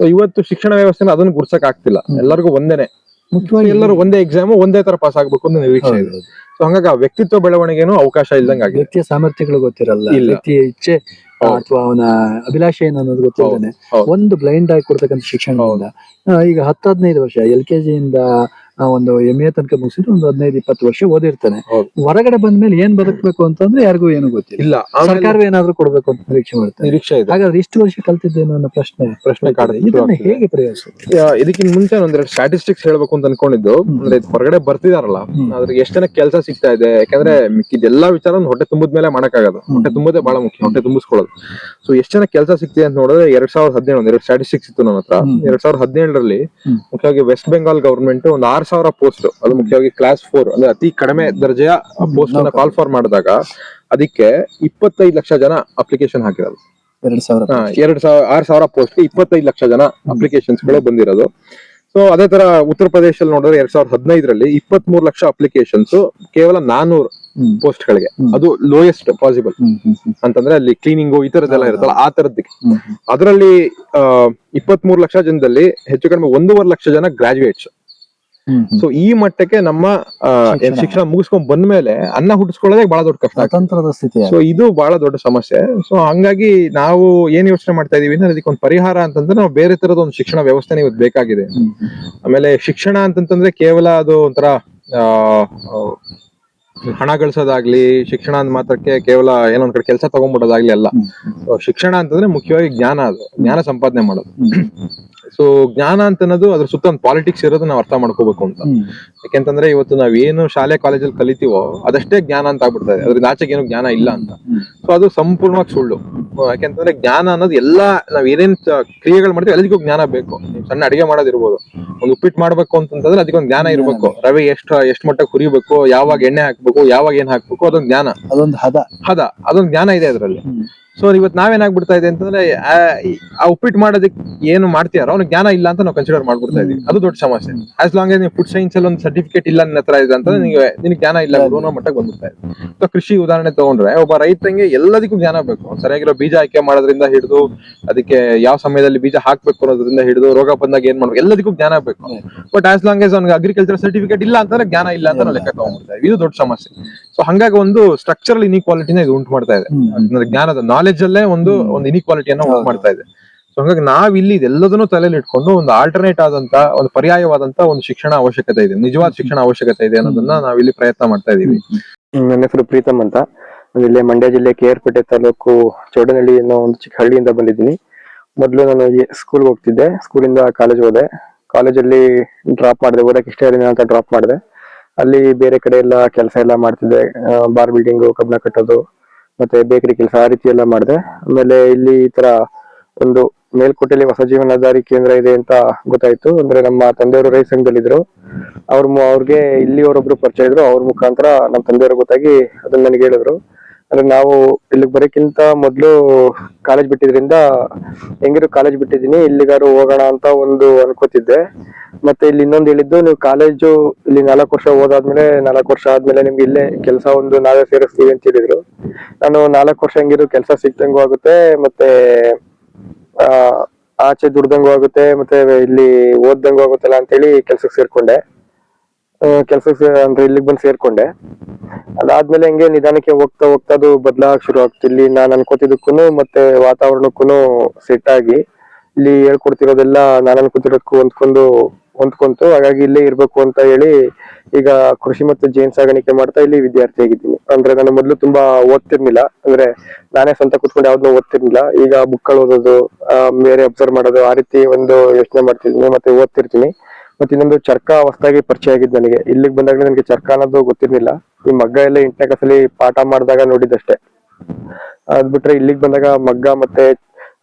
ಸೊ ಇವತ್ತು ಶಿಕ್ಷಣ ವ್ಯವಸ್ಥೆನ ಅದನ್ನ ಗುರ್ಸಕ್ ಆಗ್ತಿಲ್ಲ. ಎಲ್ಲರಿಗೂ ಒಂದೇನೆ. ಮುಖ್ಯವಾಗಿ ಎಲ್ಲರೂ ಒಂದೇ ಎಕ್ಸಾಮ್ ಒಂದೇ ತರ ಪಾಸ್ ಆಗ್ಬೇಕು ಅಂತ ನಿರೀಕ್ಷೆ ಇದೆ. ಸೊ ಹಂಗಾಗಿ ಆ ವ್ಯಕ್ತಿತ್ವ ಬೆಳವಣಿಗೆನೂ ಅವಕಾಶ ಇಲ್ಲದಂಗ ಆಗಿದೆ. ವ್ಯಕ್ತಿಯ ಸಾಮರ್ಥ್ಯಗಳು ಗೊತ್ತಿರಲ್ಲ. ವ್ಯಕ್ತಿಯ ಇಚ್ಛೆ ಅಥವಾ ಅವನ ಅಭಿಲಾಷೆ ಏನು ಅನ್ನೋದು ಗೊತ್ತಿಲ್ಲ ಹೌದು. ಒಂದು ಬ್ಲೈಂಡ್ ಆಗಿ ಕೊಡ್ತಕ್ಕಂಥ ಶಿಕ್ಷಣ ಈಗ ಹತ್ತು ಹದಿನೈದು ವರ್ಷ ಎಲ್ ಕೆ ಜಿಯಿಂದ ಒಂದು ಎಂ ಎ ತನಕ ಮುಗಿಸಿದ್ರೆ ಒಂದು ಹದಿನೈದು ಇಪ್ಪತ್ತು ವರ್ಷ ಓದಿರ್ತಾನೆ. ಹೊರಗಡೆ ಹೊರಗಡೆ ಬಂದ್ಮೇಲೆ ಏನ್ ಬದುಕಬೇಕು ಅಂತಂದ್ರೆ ಯಾರಿಗೂ ಏನು ಗೊತ್ತಿಲ್ಲ. ಇಲ್ಲ ಸರ್ಕಾರವೇ ಏನಾದ್ರೂ ಕೊಡ್ಬೇಕು ಅಂತ ನಿರೀಕ್ಷೆ ಮಾಡ್ತಾರೆ. ನಿರೀಕ್ಷೆ ಇದೆ. ಹಾಗಾದ್ರೆ ಇಷ್ಟು ವರ್ಷ ಕಲ್ತಿದ್ದೇನೋ ಅನ್ನೋ ಪ್ರಶ್ನೆ ಪ್ರಶ್ನೆ. ಇದನ್ನ ಹೇಗೆ ಪ್ರಯೋಗಿಸ ಇದಕ್ಕಿಂತ ಮುಂಚೆ ಒಂದೆರಡು ಸ್ಟಾಟಿಸ್ಟಿಕ್ಸ್ ಹೇಳ್ಬೇಕು ಅಂತ ಅನ್ಕೊಂಡಿದ್ದು. ಅಂದ್ರೆ ಹೊರಗಡೆ ಬರ್ತಿದಾರಲ್ಲ ಆದ್ರೆ ಅದ್ರಿಗೆ ಎಷ್ಟ್ ಜನಕ್ಕೆ ಕೆಲಸ ಸಿಗ್ತಾ ಇದೆ? ಯಾಕಂದ್ರೆ ಮಿಕ್ಕಿದೆಲ್ಲಾ ವಿಚಾರ ಹೊಟ್ಟೆ ತುಂಬದ ಮೇಲೆ ಮಾಡಕ್ಕಾಗದು ಹೊಟ್ಟೆ ತುಂಬದೇ ಬಹಳ ಮುಖ್ಯ ಹೊಟ್ಟೆ ತುಂಬಿಸ್ಕೊಳ್ಳೋದು. ಸೊ ಎಷ್ಟು ಜನ ಕೆಲಸ ಸಿಗ್ತಿದೆ ಅಂತ ನೋಡಿದ್ರೆ ಎರಡ್ ಸಾವಿರದ ಹದಿನೇಳು ಒಂದ್ ಎರಡು ಸ್ಟಾಟಿಸ್ಟಿಕ್ಸ್ ಇತ್ತು ನನ್ನ ಹತ್ರ. ಎರಡ್ ಸಾವಿರದ ಹದಿನೇಳರಲ್ಲಿ ಮುಖ್ಯವಾಗಿ ವೆಸ್ಟ್ ಬೆಂಗಾಲ್ ಗವರ್ಮೆಂಟ್ ಒಂದ್ ಆರ್ ಸಾವಿರ ಪೋಸ್ಟ್ ಅದು ಮುಖ್ಯವಾಗಿ ಕ್ಲಾಸ್ ಫೋರ್ ಅಂದ್ರೆ ಅತಿ ಕಡಿಮೆ ದರ್ಜೆಯ ಪೋಸ್ಟ್ ಅನ್ನ ಕಾಲ್ ಫಾರ್ ಮಾಡಿದಾಗ ಅದಕ್ಕೆ ಇಪ್ಪತ್ತೈದು ಲಕ್ಷ ಜನ ಅಪ್ಲಿಕೇಶನ್ ಹಾಕಿರೋದು. ಎರಡ್ ಸಾವಿರ ಹಾ, ಎರಡ್ ಸಾವಿರ ಆರ್ ಸಾವಿರ ಪೋಸ್ಟ್ ಇಪ್ಪತ್ತೈದು ಲಕ್ಷ ಜನ ಅಪ್ಲಿಕೇಶನ್ಸ್ಗಳು ಬಂದಿರೋದು. ಸೊ ಅದೇ ತರ ಉತ್ತರ ಪ್ರದೇಶದಲ್ಲಿ ನೋಡಿದ್ರೆ ಎರಡ್ ಸಾವಿರದ ಹದಿನೈದರಲ್ಲಿ ಇಪ್ಪತ್ತ್ ಮೂರು ಲಕ್ಷ ಅಪ್ಲಿಕೇಶನ್ಸ್ ಕೇವಲ ನಾನೂರು. ಪೋಸ್ಟ್ ಗಳಿಗೆ ಅದು ಲೋಯೆಸ್ಟ್ ಪಾಸಿಬಲ್ ಅಂತಂದ್ರೆ ಅಲ್ಲಿ ಕ್ಲೀನಿಂಗು ಈ ತರದ್ದೆಲ್ಲ ಇರುತ್ತಲ್ಲ ಆ ಹ್ಮ್. ಅದರಲ್ಲಿ ಇಪ್ಪತ್ತ್ ಮೂರು ಲಕ್ಷ ಜನದಲ್ಲಿ ಹೆಚ್ಚು ಕಡಿಮೆ ಒಂದೂವರೆ ಲಕ್ಷ ಜನ ಗ್ರಾಜುಯೇಟ್ಸ್. ಸೊ ಈ ಮಟ್ಟಕ್ಕೆ ನಮ್ಮ ಶಿಕ್ಷಣ. ಮುಗಿಸ್ಕೊಂಡ್ ಬಂದ ಬಂದ್ಮೇಲೆ ಅನ್ನ ಹುಟ್ಟಿಸ್ಕೊಳ್ಳೋದೇ ಬಹಳ ದೊಡ್ಡ ಕಷ್ಟ ತಂತ್ರದ ಸ್ಥಿತಿ ಸೊ ಇದು ಬಹಳ ದೊಡ್ಡ ಸಮಸ್ಯೆ. ಸೊ ಹಂಗಾಗಿ ನಾವು ಏನ್ ಯೋಚನೆ ಮಾಡ್ತಾ ಇದೀವಿ ಅಂದ್ರೆ ಅದಕ್ಕೊಂದು ಪರಿಹಾರ ಅಂತಂದ್ರೆ ನಾವು ಬೇರೆ ತರದ ಒಂದು ಶಿಕ್ಷಣ ವ್ಯವಸ್ಥೆನೇ ಇವತ್ತು ಬೇಕಾಗಿದೆ. ಆಮೇಲೆ ಶಿಕ್ಷಣ ಅಂತಂತಂದ್ರೆ ಕೇವಲ ಅದು ಒಂಥರ ಹಣ ಗಳಿಸೋದಾಗ್ಲಿ ಶಿಕ್ಷಣ ಅಂದ ಮಾತ್ರಕ್ಕೆ ಕೇವಲ ಏನೋ ಒಂದ್ ಕಡೆ ಕೆಲಸ ತಗೊಂಡ್ಬಿಡೋದಾಗ್ಲಿ ಅಲ್ಲ. ಶಿಕ್ಷಣ ಅಂತಂದ್ರೆ ಮುಖ್ಯವಾಗಿ ಜ್ಞಾನ ಅದು. ಜ್ಞಾನ ಸಂಪಾದನೆ ಮಾಡೋದು. ಸೊ ಜ್ಞಾನ ಅಂತ ಅನ್ನೋದು ಅದ್ರ ಸುತ್ತ ಒಂದು ಪಾಲಿಟಿಕ್ಸ್ ಇರೋದು ನಾವು ಅರ್ಥ ಮಾಡ್ಕೋಬೇಕು ಅಂತ. ಯಾಕೆಂತಂದ್ರೆ ಇವತ್ತು ನಾವ್ ಏನು ಶಾಲೆ ಕಾಲೇಜಲ್ಲಿ ಕಲಿತೀವೋ ಅದಷ್ಟೇ ಜ್ಞಾನ ಅಂತ ಆಗ್ಬಿಡ್ತಾ ಅದ್ರ ಆಚೆಗೆ ಏನು ಜ್ಞಾನ ಇಲ್ಲ ಅಂತ. ಸೊ ಅದು ಸಂಪೂರ್ಣವಾಗಿ ಸುಳ್ಳು. ಯಾಕೆಂತಂದ್ರೆ ಜ್ಞಾನ ಅನ್ನೋದು ಎಲ್ಲಾ ನಾವ್ ಏನೇನ್ ಕ್ರಿಯೆಗಳು ಮಾಡ್ತೀವಿ ಎಲ್ಲದಕ್ಕೂ ಜ್ಞಾನ ಬೇಕು. ಸಣ್ಣ ಅಡಿಗೆ ಮಾಡೋದಿರ್ಬೋದು. ಒಂದು ಉಪ್ಪಿಟ್ಟು ಮಾಡ್ಬೇಕು ಅಂತಂದ್ರೆ ಅದಕ್ಕೊಂದು ಜ್ಞಾನ ಇರ್ಬೇಕು. ರವೆ ಎಷ್ಟು ಎಷ್ಟು ಮಟ್ಟಕ್ಕೆ ಹುರಿಬೇಕು ಯಾವಾಗ ಎಣ್ಣೆ ಹಾಕ್ಬೇಕು ಯಾವಾಗ ಏನ್ ಹಾಕ್ಬೇಕು ಅದೊಂದು ಜ್ಞಾನ. ಅದೊಂದು ಹದ. ಹದ. ಅದೊಂದು ಜ್ಞಾನ ಇದೆ ಅದರಲ್ಲಿ. ಸೊ ಇವತ್ತು ನಾವೇನಾಗ್ಬಿಡ್ತಾ ಇದೆ ಅಂತಂದ್ರೆ ಆ, ಉಪ್ಪಿಟ್ಟು ಮಾಡೋದಕ್ಕೆ ಏನು ಮಾಡ್ತೀಯಾರೋ ಅವ್ನಿಗೆ ಜ್ಞಾನ ಇಲ್ಲ ಅಂತ ನಾವು ಕನ್ಸಿಡರ್ ಮಾಡ್ಬಿಡ್ತಾ ಇದೀವಿ ಅದು ದೊಡ್ಡ ಸಮಸ್ಯೆ. ಆಸ್ ಲಾಂಗ್ ನೀವು ಫುಡ್ ಸೈನ್ಸ್ ಅಲ್ಲಿ ಒಂದು ಸರ್ಟಿಫಿಕೇಟ್ ಇಲ್ಲ ನಿನ್ನ ಹತ್ರ ಇದೆ ಅಂತಂದ್ರೆ ನಿಮಗೆ ನಿನಗೆ ಜ್ಞಾನ ಇಲ್ಲ ಅನ್ನೋ ಮಟ್ಟಕ್ಕೆ ಬಂದ್ಬಿಡ್ತಾ ಇದೆ ಸೊ ಕೃಷಿ ಉದಾಹರಣೆ ತಗೊಂಡ್ರೆ ಒಬ್ಬ ರೈತಂಗೆ ಎಲ್ಲದಕ್ಕೂ ಜ್ಞಾನ ಬೇಕು. ಸರಿಯಾಗಿರೋ ಬೀಜ ಆಯ್ಕೆ ಮಾಡೋದ್ರಿಂದ ಹಿಡಿದು ಅದಕ್ಕೆ ಯಾವ ಸಮಯದಲ್ಲಿ ಬೀಜ ಹಾಕ್ಬೇಕು ಅನ್ನೋದ್ರಿಂದ ಹಿಡಿದು ರೋಗ ಬಂದಾಗ ಏನ್ ಮಾಡ್ಬೇಕು ಎಲ್ಲದಕ್ಕೂ ಜ್ಞಾನ ಬೇಕು. ಬಟ್ ಆಸ್ ಲಾಂಗ್ ಎಸ್ ಅವ್ನಿಗೆ ಅಗ್ರಿಕಲ್ಚರ್ ಸರ್ಟಿಫಿಕೇಟ್ ಇಲ್ಲ ಅಂತಂದ್ರೆ ಜ್ಞಾನ ಇಲ್ಲ ಅಂತ ನಾವು ಲೆಕ್ಕ ತಗೊಂಡ್ಬಿಡ್ತಾ ಇದು ದೊಡ್ಡ ಸಮಸ್ಯೆ. ಸೊ ಹಂಗಾಗಿ ಒಂದು ಸ್ಟ್ರಕ್ಚರಲ್ ಇನಿಕ್ವಾಲಿಟಿನ ಇದು ಉಂಟು ಮಾಡ್ತಾ ಇದೆ. ಅಂದ್ರೆ ಜ್ಞಾನದ ನಾಲೆಜ್ ಅಲ್ಲೇ ಒಂದು ಒಂದು ಇನಿಕ್ವಾಲಿಟಿಯನ್ನ ಉಂಟು ಮಾಡ್ತಾ ಇದೆ. ಸೊ ಹಂಗಾಗಿ ನಾವ್ ಇಲ್ಲಿ ಇದೆಲ್ಲದನ್ನು ತಲೆಯಲ್ಲಿ ಇಟ್ಕೊಂಡು ಒಂದು ಆಲ್ಟರ್ನೇಟ್ ಆದಂತ ಒಂದು ಪರ್ಯಾಯವಾದಂತ ಒಂದು ಶಿಕ್ಷಣ ಅವಶ್ಯಕತೆ ಇದೆ. ನಿಜವಾದ ಶಿಕ್ಷಣ ಅವಶ್ಯಕತೆ ಇದೆ ಅನ್ನೋದನ್ನ ನಾವಿಲ್ಲಿ ಇಲ್ಲಿ ಪ್ರಯತ್ನ ಮಾಡ್ತಾ ಇದೀವಿ. ನನ್ನ ಹೆಸರು ಪ್ರೀತಮ್ ಅಂತ. ಇಲ್ಲಿ ಇಲ್ಲೇ ಮಂಡ್ಯ ಜಿಲ್ಲೆ ಕೆ ಆರ್ ಪೇಟೆ ತಾಲೂಕು ಚೌಡನಹಳ್ಳಿ ಅನ್ನೋ ಒಂದು ಚಿಕ್ಕ ಹಳ್ಳಿಯಿಂದ ಬಂದಿದ್ದೀನಿ. ಮೊದಲು ನಾನು ಸ್ಕೂಲ್ಗೆ ಹೋಗ್ತಿದ್ದೆ. ಸ್ಕೂಲಿಂದ ಕಾಲೇಜ್ ಹೋದೆ. ಕಾಲೇಜಲ್ಲಿ ಡ್ರಾಪ್ ಮಾಡಿದೆ. ಓದಕ್ಕೆ ಇಷ್ಟ ಇರಲಿಲ್ಲ ಅಂತ ಡ್ರಾಪ್ ಮಾಡಿದೆ. ಅಲ್ಲಿ ಬೇರೆ ಕಡೆ ಎಲ್ಲ ಕೆಲಸ ಎಲ್ಲ ಮಾಡ್ತಿದ್ದೆ. ಬಾರ್ ಬಿಲ್ಡಿಂಗು ಕಬ್ಬಣ ಕಟ್ಟೋದು, ಮತ್ತೆ ಬೇಕರಿ ಕೆಲಸ ಆ ರೀತಿ ಎಲ್ಲ ಮಾಡಿದೆ. ಆಮೇಲೆ ಇಲ್ಲಿ ಈ ತರ ಒಂದು ಮೇಲ್ಕೋಟೆಯಲ್ಲಿ ಹೊಸ ಜೀವನಾಧಾರಿ ಕೇಂದ್ರ ಇದೆ ಅಂತ ಗೊತ್ತಾಯ್ತು. ಅಂದ್ರೆ ನಮ್ಮ ತಂದೆಯವರು ರೈತ ಸಂಘದಲ್ಲಿದ್ರು ಅವ್ರ ಅವ್ರಿಗೆ ಇಲ್ಲಿ ಅವರೊಬ್ರು ಪರಿಚಯ ಇದ್ರು. ಅವ್ರ ಮುಖಾಂತರ ನಮ್ಮ ತಂದೆಯವರು ಗೊತ್ತಾಗಿ ಅದನ್ನ ನನಗೆ ಹೇಳಿದ್ರು. ಅಂದ್ರೆ ನಾವು ಇಲ್ಲಿಗೆ ಬರೋಕ್ಕಿಂತ ಮೊದಲು ಕಾಲೇಜ್ ಬಿಟ್ಟಿದ್ರಿಂದ ಹೆಂಗಿರು ಕಾಲೇಜ್ ಬಿಟ್ಟಿದ್ದೀನಿ ಇಲ್ಲಿಗಾರು ಹೋಗೋಣ ಅಂತ ಒಂದು ಅನ್ಕೋತಿದ್ದೆ. ಮತ್ತೆ ಇಲ್ಲಿ ಇನ್ನೊಂದು ಹೇಳಿದ್ದು, ನೀವು ಕಾಲೇಜು ಇಲ್ಲಿ ನಾಲ್ಕು ವರ್ಷ ಓದಾದ್ಮೇಲೆ ನಾಲ್ಕು ವರ್ಷ ಆದ್ಮೇಲೆ ನಿಮ್ಗೆ ಇಲ್ಲೇ ಕೆಲಸ ಒಂದು ನಾವೇ ಸೇರಿಸ್ತೀವಿ ಅಂತ ಹೇಳಿದ್ರು. ನಾನು ನಾಲ್ಕು ವರ್ಷ ಹೆಂಗಿರು ಕೆಲಸ ಸಿಕ್ದಂಗೂ ಆಗುತ್ತೆ, ಮತ್ತೆ ಆಚೆ ದುಡ್ದಂಗೂ ಆಗುತ್ತೆ, ಮತ್ತೆ ಇಲ್ಲಿ ಓದ್ದಂಗೂ ಆಗುತ್ತಲ್ಲ ಅಂತೇಳಿ ಕೆಲ್ಸಕ್ಕೆ ಸೇರ್ಕೊಂಡೆ. ಕೆಲ್ಸಕ್ಕೆ ಅಂದ್ರೆ ಇಲ್ಲಿಗೆ ಬಂದು ಸೇರ್ಕೊಂಡೆ. ಅದಾದ್ಮೇಲೆ ಹಂಗೆ ನಿಧಾನಕ್ಕೆ ಹೋಗ್ತಾ ಹೋಗ್ತಾ ಅದು ಬದಲಾಗ ಶುರು ಆಗ್ತು. ಇಲ್ಲಿ ನಾನು ಅನ್ಕೋತಿದ್ದಕ್ಕೂ ಮತ್ತೆ ವಾತಾವರಣಕ್ಕೂ ಸೆಟ್ ಆಗಿ ಇಲ್ಲಿ ಹೇಳ್ಕೊಡ್ತಿರೋದೆಲ್ಲ ನಾನು ಅನ್ಕೋತಿರೋದಕ್ಕೂ ಹೊಂದ್ಕೊಂಡು, ಹೊಂದ್ಕೊಂತು ಹಾಗಾಗಿ ಇಲ್ಲೇ ಇರ್ಬೇಕು ಅಂತ ಹೇಳಿ ಈಗ ಕೃಷಿ ಮತ್ತು ಜೇನ್ ಸಾಗಾಣಿಕೆ ಮಾಡ್ತಾ ಇಲ್ಲಿ ವಿದ್ಯಾರ್ಥಿ ಆಗಿದ್ದೀನಿ. ಅಂದ್ರೆ ನಾನು ಮೊದಲು ತುಂಬಾ ಓದ್ತಿರ್ಲಿಲ್ಲ. ಅಂದ್ರೆ ನಾನೇ ಸ್ವಂತ ಕುತ್ಕೊಂಡು ಯಾವ್ದನ್ನೂ ಓದ್ತಿರ್ಲಿಲ್ಲ. ಈಗ ಬುಕ್ಗಳು ಓದೋದು ಬೇರೆ ಅಬ್ಸರ್ವ್ ಮಾಡೋದು ಆ ರೀತಿ ಒಂದು ಯೋಚನೆ ಮಾಡ್ತಿದ್ದೀನಿ. ಮತ್ತೆ ಓದ್ತಿರ್ತೀನಿ. ಮತ್ತೆ ಇನ್ನೊಂದು ಚರ್ಕ ಹೊಸದಾಗಿ ಪರಿಚಯ ಆಗಿದ್ದು ನನಗೆ. ಇಲ್ಲಿಗೆ ಬಂದಾಗ ನನಗೆ ಚರ್ಕ ಅನ್ನೋದು ಗೊತ್ತಿರ್ಲಿಲ್ಲ. ಈ ಮಗ್ಗ ಎಲ್ಲ ಎಂಟನೇ ಕ್ಲಾಸಲ್ಲಿ ಪಾಠ ಮಾಡಿದಾಗ ನೋಡಿದ್ದಷ್ಟೇ. ಅದ್ ಬಿಟ್ರೆ ಇಲ್ಲಿಗೆ ಬಂದಾಗ ಮಗ್ಗ ಮತ್ತೆ